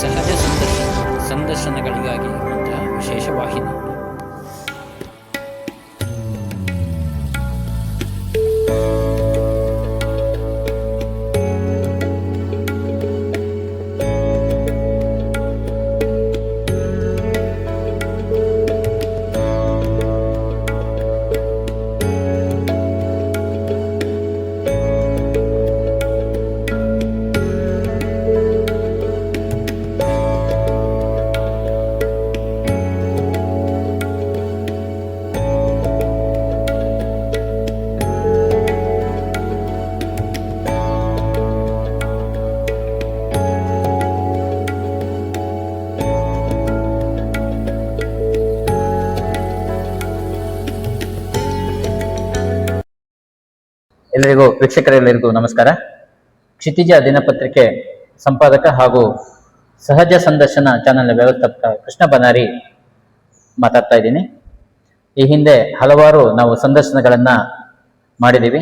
ಸಹಜ ಸಂದರ್ಶನ ಸಂದರ್ಶನಗಳಿಗಾಗಿ ಇರುವಂತಹ ವಿಶೇಷ ವಾಹಿನಿ. ಎಲ್ಲರಿಗೂ ವೀಕ್ಷಕರೆಲ್ಲರಿಗೂ ನಮಸ್ಕಾರ. ಕ್ಷಿತಿಜ ದಿನಪತ್ರಿಕೆ ಸಂಪಾದಕ ಹಾಗೂ ಸಹಜ ಸಂದರ್ಶನ ಚಾನೆಲ್ನ ವ್ಯವಸ್ಥಾಪಕ ಕೃಷ್ಣ ಬನಾರಿ ಮಾತಾಡ್ತಾ ಇದ್ದೀನಿ. ಈ ಹಿಂದೆ ಹಲವಾರು ನಾವು ಸಂದರ್ಶನಗಳನ್ನು ಮಾಡಿದ್ದೀವಿ.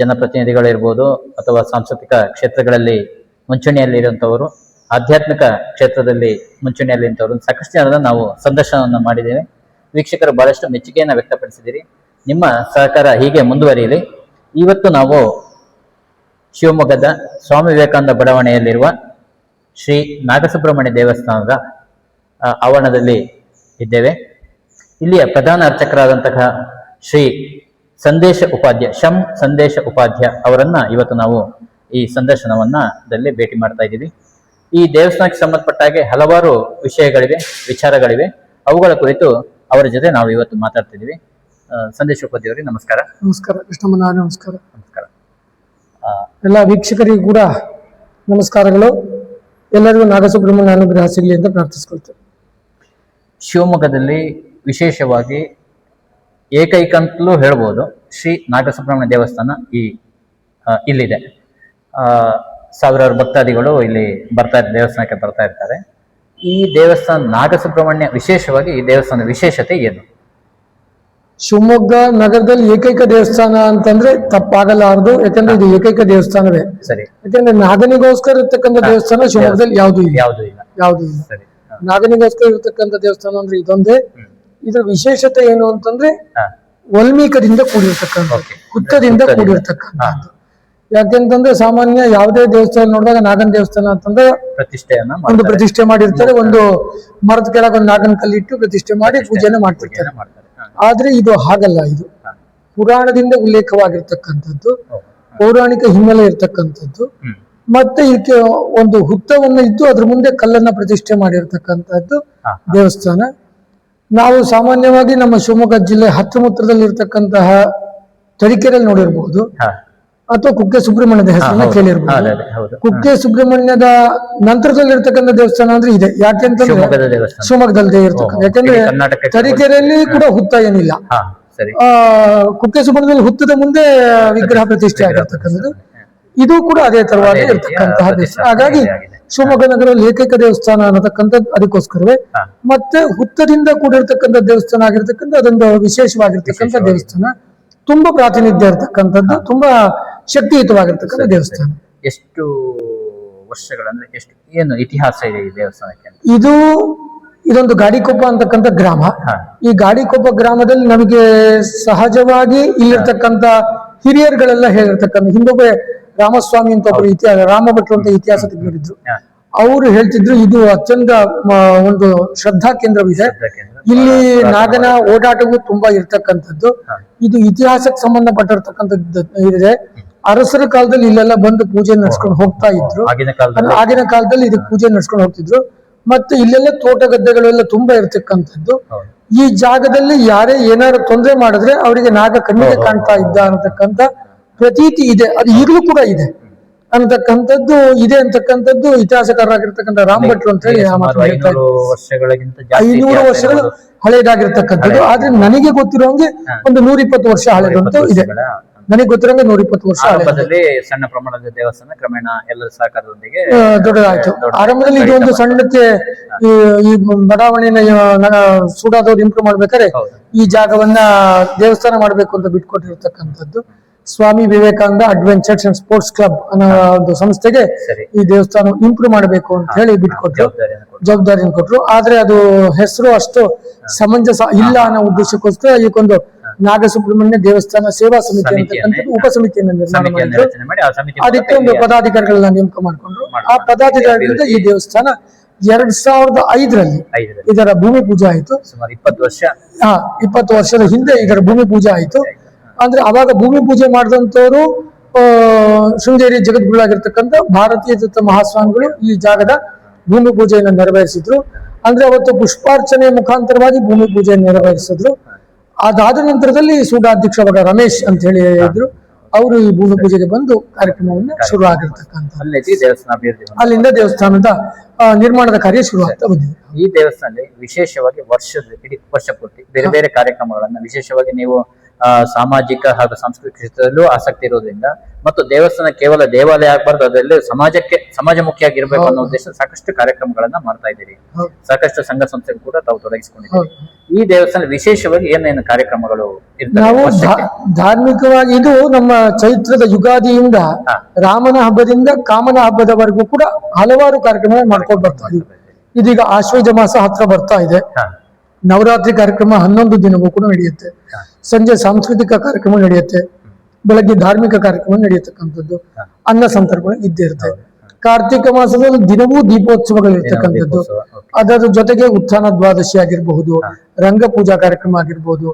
ಜನಪ್ರತಿನಿಧಿಗಳಿರ್ಬೋದು ಅಥವಾ ಸಾಂಸ್ಕೃತಿಕ ಕ್ಷೇತ್ರಗಳಲ್ಲಿ ಮುಂಚೂಣಿಯಲ್ಲಿರುವಂಥವರು, ಆಧ್ಯಾತ್ಮಿಕ ಕ್ಷೇತ್ರದಲ್ಲಿ ಮುಂಚೂಣಿಯಲ್ಲಿರುವಂಥವರು ಸಾಕಷ್ಟು ಜನರನ್ನು ನಾವು ಸಂದರ್ಶನವನ್ನು ಮಾಡಿದ್ದೇವೆ. ವೀಕ್ಷಕರು ಬಹಳಷ್ಟು ಮೆಚ್ಚುಗೆಯನ್ನು ವ್ಯಕ್ತಪಡಿಸಿದ್ದೀರಿ. ನಿಮ್ಮ ಸಹಕಾರ ಹೀಗೆ ಮುಂದುವರಿಯಲಿ. ಇವತ್ತು ನಾವು ಶಿವಮೊಗ್ಗದ ಸ್ವಾಮಿ ವಿವೇಕಾನಂದ ಬಡಾವಣೆಯಲ್ಲಿರುವ ಶ್ರೀ ನಾಗಸುಬ್ರಹ್ಮಣ್ಯ ದೇವಸ್ಥಾನದ ಆವರಣದಲ್ಲಿ ಇದ್ದೇವೆ. ಇಲ್ಲಿಯ ಪ್ರಧಾನ ಅರ್ಚಕರಾದಂತಹ ಶ್ರೀ ಸಂದೇಶ ಉಪಾಧ್ಯ, ಶಂ ಸಂದೇಶ ಉಪಾಧ್ಯ ಅವರನ್ನ ಇವತ್ತು ನಾವು ಈ ಸಂದರ್ಶನವನ್ನ ದಲ್ಲಿ ಭೇಟಿ ಮಾಡ್ತಾ ಇದ್ದೀವಿ. ಈ ದೇವಸ್ಥಾನಕ್ಕೆ ಸಂಬಂಧಪಟ್ಟ ಹಾಗೆ ಹಲವಾರು ವಿಷಯಗಳಿವೆ, ವಿಚಾರಗಳಿವೆ. ಅವುಗಳ ಕುರಿತು ಅವರ ಜೊತೆ ನಾವು ಇವತ್ತು ಮಾತಾಡ್ತಿದ್ದೀವಿ. ಸಂದೇಶ ಉಪಾಧ್ಯ ನಮಸ್ಕಾರ. ನಮಸ್ಕಾರ ನಮಸ್ಕಾರ ಕೃಷ್ಣಮ್ಮನ ನಮಸ್ಕಾರ. ನಮಸ್ಕಾರ. ಎಲ್ಲ ವೀಕ್ಷಕರಿಗೂ ಕೂಡ ನಮಸ್ಕಾರಗಳು. ಎಲ್ಲರಿಗೂ ನಾಗಸುಬ್ರಹ್ಮಣ್ಯ ಅನುಗ್ರಹ ಸಿಗಲಿ ಅಂತ ಪ್ರಾರ್ಥಿಸ್ಕೊಳ್ತೇವೆ. ಶಿವಮೊಗ್ಗದಲ್ಲಿ ವಿಶೇಷವಾಗಿ ಏಕೈಕ ಅಂತಲೂ ಹೇಳ್ಬೋದು ಶ್ರೀ ನಾಗಸುಬ್ರಹ್ಮಣ್ಯ ದೇವಸ್ಥಾನ ಈ ಇಲ್ಲಿದೆ. ಸಾವಿರಾರು ಭಕ್ತಾದಿಗಳು ಇಲ್ಲಿ ಬರ್ತಾ ದೇವಸ್ಥಾನಕ್ಕೆ ಬರ್ತಾ ಇರ್ತಾರೆ. ಈ ದೇವಸ್ಥಾನ ನಾಗಸುಬ್ರಹ್ಮಣ್ಯ ವಿಶೇಷವಾಗಿ ಈ ದೇವಸ್ಥಾನದ ವಿಶೇಷತೆ ಏನು? ಶಿವಮೊಗ್ಗ ನಗರದಲ್ಲಿ ಏಕೈಕ ದೇವಸ್ಥಾನ ಅಂತಂದ್ರೆ ತಪ್ಪಾಗಲಾರದು ಯಾಕಂದ್ರೆ ಇದು ಏಕೈಕ ದೇವಸ್ಥಾನವೇ. ಸರಿ. ಯಾಕಂದ್ರೆ ನಾಗನಿಗೋಸ್ಕರ ಇರ್ತಕ್ಕಂಥ ದೇವಸ್ಥಾನ ಶಿವಮೊಗ್ಗದಲ್ಲಿ ಯಾವುದು ಇಲ್ಲ. ಯಾವುದು ಇಲ್ಲ. ಯಾವುದು ಇಲ್ಲ. ನಾಗನಿಗೋಸ್ಕರ ಇರ್ತಕ್ಕಂಥ ದೇವಸ್ಥಾನ ಅಂದ್ರೆ ಇದೊಂದೇ. ಇದ್ರ ವಿಶೇಷತೆ ಏನು ಅಂತಂದ್ರೆ. ವಲ್ಮೀಕದಿಂದ ಕೂಡಿರ್ತಕ್ಕಂಥ. ಹುತ್ತದಿಂದ ಕೂಡಿರ್ತಕ್ಕಂಥ ಕೂಡಿರ್ತಕ್ಕಂಥದ್ದು. ಯಾಕೆಂತಂದ್ರೆ ಸಾಮಾನ್ಯ ಯಾವುದೇ ದೇವಸ್ಥಾನ ನೋಡಿದಾಗ ನಾಗನ ದೇವಸ್ಥಾನ ಅಂತಂದ್ರೆ ಪ್ರತಿಷ್ಠೆಯನ್ನ ಒಂದು. ಪ್ರತಿಷ್ಠೆ ಮಾಡಿರ್ತಾರೆ ಒಂದು ಮರದ ಕೆಳಗೆ ಒಂದು ನಾಗನ ಕಲ್ಲಿಟ್ಟು ಪ್ರತಿಷ್ಠೆ ಮಾಡಿ ಪೂಜೆನ ಮಾಡ್ತಿರ್ತಾರೆ. ಆದ್ರೆ ಇದು ಹಾಗಲ್ಲ ಇದು. ಪುರಾಣದಿಂದ ಉಲ್ಲೇಖವಾಗಿರ್ತಕ್ಕಂಥದ್ದು ಪೌರಾಣಿಕ ಹಿನ್ನೆಲೆ ಇರ್ತಕ್ಕಂಥದ್ದು ಮತ್ತೆ ಇದಕ್ಕೆ ಒಂದು ಹುತ್ತವನ್ನು ಇದ್ದು ಅದ್ರ ಮುಂದೆ ಕಲ್ಲನ್ನ ಪ್ರತಿಷ್ಠೆ ಮಾಡಿರ್ತಕ್ಕಂಥದ್ದು ದೇವಸ್ಥಾನ. ನಾವು ಸಾಮಾನ್ಯವಾಗಿ ನಮ್ಮ ಶಿವಮೊಗ್ಗ ಜಿಲ್ಲೆ ಹತ್ತಮುತ್ತದಲ್ಲಿ ಇರ್ತಕ್ಕಂತಹ ತರೀಕೆರೆಯಲ್ಲಿ ನೋಡಿರ್ಬಹುದು ಅಥವಾ ಕುಕ್ಕೆ ಸುಬ್ರಹ್ಮಣ್ಯದ ಹೆಸರನ್ನ. ಕೇಳಿರ್ಬೋದು. ಕುಕ್ಕೆ ಸುಬ್ರಹ್ಮಣ್ಯದ ನಂತರದಲ್ಲಿರ್ತಕ್ಕಂಥ ದೇವಸ್ಥಾನ ಅಂದ್ರೆ ಇದೆ. ಯಾಕೆಂತಂದ್ರೆ ಶಿವಮೊಗ್ಗದಲ್ಲದೆ ಇರ್ತಕ್ಕಂಥ. ಯಾಕಂದ್ರೆ ತರೀಕೆರೆಯಲ್ಲಿ ಕೂಡ ಹುತ್ತ ಏನಿಲ್ಲ. ಆ ಕುಕ್ಕೆ ಸುಬ್ರಹ್ಮಣ್ಯದಲ್ಲಿ ಹುತ್ತದ ಮುಂದೆ ವಿಗ್ರಹ ಪ್ರತಿಷ್ಠೆ ಆಗಿರ್ತಕ್ಕಂಥದ್ದು. ಇದು ಕೂಡ ಅದೇ ತರವಾಗಿ ಅದೇ ಇರ್ತಕ್ಕಂತಹ ದೇವಸ್ಥಾನ. ಹಾಗಾಗಿ. ಶಿವಮೊಗ್ಗ ನಗರದಲ್ಲಿ ಏಕೈಕ ದೇವಸ್ಥಾನ ಅನ್ನತಕ್ಕಂಥದ್ದು ಅದಕ್ಕೋಸ್ಕರವೇ. ಮತ್ತೆ ಹುತ್ತದಿಂದ ಕೂಡಿರ್ತಕ್ಕಂಥ ದೇವಸ್ಥಾನ ಆಗಿರ್ತಕ್ಕಂಥ ಅದೊಂದು ವಿಶೇಷವಾಗಿರ್ತಕ್ಕಂಥ ದೇವಸ್ಥಾನ. ತುಂಬಾ ಪ್ರಾತಿನಿಧ್ಯ ಇರ್ತಕ್ಕಂಥದ್ದು. ತುಂಬಾ ಶಕ್ತಿಯುತವಾಗಿರ್ತಕ್ಕಂಥ ದೇವಸ್ಥಾನ. ಎಷ್ಟು ವರ್ಷಗಳಂದ್ರೆ ಎಷ್ಟು ಏನು ಇತಿಹಾಸ ಇದೆ ಈ ದೇವಸ್ಥಾನಕ್ಕೆ ಇದು ಇದೊಂದು ಗಾಡಿಕೊಪ್ಪ ಅಂತಕ್ಕಂಥ ಗ್ರಾಮ. ಈ ಗಾಡಿಕೊಪ್ಪ ಗ್ರಾಮದಲ್ಲಿ ನಮಗೆ ಸಹಜವಾಗಿ ಇಲ್ಲಿರ್ತಕ್ಕಂಥ ಹಿರಿಯರುಗಳೆಲ್ಲ ಹೇಳಿರ್ತಕ್ಕಂಥ ಹಿಂದೊಬ್ಬ ರಾಮಸ್ವಾಮಿ ಅಂತ ಒಬ್ಬರು ಇತಿಹಾಸ ರಾಮ ಭಟ್ರು ಅಂತ ಇತಿಹಾಸ ತಜ್ಞರಿದ್ರು. ಅವರು ಹೇಳ್ತಿದ್ರು ಇದು ಅತ್ಯಂತ ಒಂದು ಶ್ರದ್ಧಾ ಕೇಂದ್ರವಿದೆ. ಇಲ್ಲಿ ನಾಗನ ಓಡಾಟವೂ ತುಂಬಾ ಇರ್ತಕ್ಕಂಥದ್ದು. ಇದು ಇತಿಹಾಸಕ್ಕೆ ಸಂಬಂಧಪಟ್ಟಿರ್ತಕ್ಕಂಥದ್ದು ಇದೆ. ಅರಸರ ಕಾಲದಲ್ಲಿ ಇಲ್ಲೆಲ್ಲ ಬಂದು ಪೂಜೆ ನಡ್ಸ್ಕೊಂಡು ಹೋಗ್ತಾ ಇದ್ರು. ಆಗಿನ ಕಾಲದಲ್ಲಿ? ಆಗಿನ ಕಾಲದಲ್ಲಿ ಇದಕ್ಕೆ ಪೂಜೆ ನಡ್ಸ್ಕೊಂಡು ಹೋಗ್ತಿದ್ರು. ಮತ್ತೆ ಇಲ್ಲೆಲ್ಲ ತೋಟ ಗದ್ದೆಗಳೆಲ್ಲ ತುಂಬಾ ಇರ್ತಕ್ಕಂಥದ್ದು. ಈ ಜಾಗದಲ್ಲಿ ಯಾರೇ ಏನಾದ್ರು ತೊಂದರೆ ಮಾಡಿದ್ರೆ ಅವರಿಗೆ ನಾಗ ಕಣ್ಣಿಗೆ ಕಾಣ್ತಾ ಇದ್ದ ಅನ್ನತಕ್ಕಂಥ ಪ್ರತೀತಿ ಇದೆ. ಅದು ಈಗಲೂ ಕೂಡ ಇದೆ. ಅಂತಕ್ಕಂಥದ್ದು ಇದೆ ಅಂತಕ್ಕಂಥದ್ದು ಇತಿಹಾಸಕಾರರಾಗಿರ್ತಕ್ಕಂಥ ರಾಮ್ ಭಟ್ರು ಅಂತ ಹೇಳಿ ವರ್ಷಗಳಿಗಿಂತ ಐನೂರು ವರ್ಷಗಳು. ಹಳೇದಾಗಿರ್ತಕ್ಕಂಥದ್ದು. ಆದ್ರೆ ನನಗೆ ಗೊತ್ತಿರೋಂಗೆ ಒಂದು ನೂರ ಇಪ್ಪತ್ತು ವರ್ಷ ಹಳೇದಂತೂ ಇದೆ. ನನಗೆ ಗೊತ್ತಿರೋಂಗೆ ನೂರ ಇಪ್ಪತ್ತು ವರ್ಷ ಆರಂಭದಲ್ಲಿ ಸಣ್ಣ ಪ್ರಮಾಣದ ದೇವಸ್ಥಾನ ಕ್ರಮೇಣ ಎಲ್ಲರ ಸಹಕಾರದೊಂದಿಗೆ ದೊಡ್ಡದಾಯ್ತು. ಆರಂಭದಲ್ಲಿ ಇದೊಂದು ಸಣ್ಣಕ್ಕೆ ಈ ಬಡಾವಣೆಯನ್ನ ಬಡಾವಣೆನ ಸೂಡಾದವ್ರು ಇಂಪ್ರೂವ್ ಮಾಡ್ಬೇಕಾದ್ರೆ ಈ ಜಾಗವನ್ನ ದೇವಸ್ಥಾನ ಮಾಡ್ಬೇಕು ಅಂತ ಬಿಟ್ಕೊಟ್ಟಿರ್ತಕ್ಕಂಥದ್ದು Swami Vivekananda adventures and sports club ಅನ್ನೋ ಒಂದು ಸಂಸ್ಥೆಗೆ ಈ ದೇವಸ್ಥಾನ ಇಂಪ್ರೂವ್ ಮಾಡಬೇಕು ಅಂತ ಹೇಳಿ ಬಿಟ್ಕೊಟ್ರು. ಜವಾಬ್ದಾರಿಯನ್ನು ಕೊಟ್ಟರು ಕೊಟ್ರು. ಆದ್ರೆ ಅದು ಹೆಸರು ಅಷ್ಟು ಸಮಂಜಸ ಇಲ್ಲ ಅನ್ನೋ ಉದ್ದೇಶಕ್ಕೋಸ್ಕರ ಇದಕ್ಕೊಂದು ನಾಗಸುಬ್ರಹ್ಮಣ್ಯ ದೇವಸ್ಥಾನ ಸೇವಾ ಸಮಿತಿ ಅಂತಕ್ಕಂಥದ್ದು ಉಪ ಸಮಿತಿಯನ್ನು ನಿರ್ಮಾಣ ಮಾಡಿದ್ರು. ಅದಕ್ಕೆ ಒಂದು ಪದಾಧಿಕಾರಿಗಳನ್ನ ನೇಮಕ ಮಾಡ್ಕೊಂಡ್ರು. ಆ ಪದಾಧಿಕಾರಿಗಳಿಂದ ಈ ದೇವಸ್ಥಾನ ಎರಡ್ ಸಾವಿರದ ಐದರಲ್ಲಿ ಇದರ ಭೂಮಿ ಪೂಜೆ ಆಯಿತು. ಸುಮಾರು ಇಪ್ಪತ್ತು ವರ್ಷ. ಹಾ ಇಪ್ಪತ್ತು ವರ್ಷದ ಹಿಂದೆ ಇದರ ಭೂಮಿ ಪೂಜೆ ಆಯಿತು. ಅಂದ್ರೆ ಅವಾಗ ಭೂಮಿ ಪೂಜೆ ಮಾಡಿದಂತವರು ಆ, ಶೃಂಗೇರಿ ಜಗದ್ಗುರುಳಾಗಿರ್ತಕ್ಕಂಥ ಭಾರತೀಯ ತತ್ವ ಮಹಾಸ್ವಾಮಿಗಳು ಈ ಜಾಗದ ಭೂಮಿ ಪೂಜೆಯನ್ನು ನೆರವೇರಿಸಿದ್ರು. ಅಂದ್ರೆ ಅವತ್ತು ಪುಷ್ಪಾರ್ಚನೆ ಮುಖಾಂತರವಾಗಿ ಭೂಮಿ ಪೂಜೆಯನ್ನು ನೆರವೇರಿಸಿದ್ರು. ಅದಾದ ನಂತರದಲ್ಲಿ ಸೂಡಾಧ್ಯಕ್ಷರಾದ ರಮೇಶ್ ಅಂತ ಹೇಳಿ ಇದ್ರು. ಅವರು ಈ ಭೂಮಿ ಪೂಜೆಗೆ ಬಂದು ಕಾರ್ಯಕ್ರಮವನ್ನು ಶುರು ಆಗಿರ್ತಕ್ಕಂಥ ಅಲ್ಲಿಂದ ದೇವಸ್ಥಾನದ ನಿರ್ಮಾಣದ ಕಾರ್ಯ ಶುರು ಆಗ್ತಾ ಬಂದಿದೆ. ಈ ದೇವಸ್ಥಾನದಲ್ಲಿ ವಿಶೇಷವಾಗಿ ವರ್ಷದ ಇಡೀ ವರ್ಷ ಪೂರ್ತಿ ಬೇರೆ ಬೇರೆ ಕಾರ್ಯಕ್ರಮಗಳನ್ನ ವಿಶೇಷವಾಗಿ ನೀವು ಸಾಮಾಜಿಕ ಹಾಗೂ ಸಾಂಸ್ಕೃತಿಕ ಕ್ಷೇತ್ರದಲ್ಲೂ ಆಸಕ್ತಿ ಇರೋದ್ರಿಂದ ಮತ್ತು ದೇವಸ್ಥಾನ ಕೇವಲ ದೇವಾಲಯ ಆಗ್ಬಾರ್ದು ಅದರಲ್ಲಿ ಸಮಾಜಕ್ಕೆ ಸಮಾಜ ಸಮಾಜಮುಖಿಯಾಗಿರ್ಬೇಕು ಅನ್ನೋ ಉದ್ದೇಶ ಸಾಕಷ್ಟು ಕಾರ್ಯಕ್ರಮಗಳನ್ನ ಮಾಡ್ತಾ ಇದ್ದೀರಿ. ಸಾಕಷ್ಟು ಸಂಘ ಸಂಸ್ಥೆಗಳು ಕೂಡ ತಾವು ತೊಡಗಿಸಿಕೊಂಡಿದ್ದೀರಿ. ಈ ದೇವಸ್ಥಾನ ವಿಶೇಷವಾಗಿ ಏನೇನು ಕಾರ್ಯಕ್ರಮಗಳು ನಾವು? ಧಾರ್ಮಿಕವಾಗಿ ಇದು ನಮ್ಮ ಚೈತ್ರದ ಯುಗಾದಿಯಿಂದ. ರಾಮನ ಹಬ್ಬದಿಂದ ಕಾಮನ ಹಬ್ಬದವರೆಗೂ ಕೂಡ ಹಲವಾರು ಕಾರ್ಯಕ್ರಮ ಮಾಡ್ಕೊಂಡು ಬರ್ತಾ ಇದೀಗ ಆಶ್ವಯುಜ ಮಾಸ ಹತ್ರ ಬರ್ತಾ ಇದೆ. ನವರಾತ್ರಿ ಕಾರ್ಯಕ್ರಮ ಹನ್ನೊಂದು ದಿನವೂ ಕೂಡ ನಡೆಯುತ್ತೆ. ಸಂಜೆ ಸಾಂಸ್ಕೃತಿಕ ಕಾರ್ಯಕ್ರಮ ನಡೆಯುತ್ತೆ. ಬೆಳಗ್ಗೆ ಧಾರ್ಮಿಕ ಕಾರ್ಯಕ್ರಮ ನಡೆಯತಕ್ಕಂಥದ್ದು. ಅನ್ನ ಸಂತರ್ಪಣೆ ಇದ್ದೇ ಇರುತ್ತೆ. ಕಾರ್ತಿಕ ಮಾಸದಲ್ಲಿ ದಿನವೂ ದೀಪೋತ್ಸವಗಳು ಇರ್ತಕ್ಕಂಥದ್ದು. ಅದರ ಜೊತೆಗೆ ಉತ್ಥಾನ ದ್ವಾದಶಿ ಆಗಿರಬಹುದು ರಂಗ ಪೂಜಾ ಕಾರ್ಯಕ್ರಮ ಆಗಿರ್ಬೋದು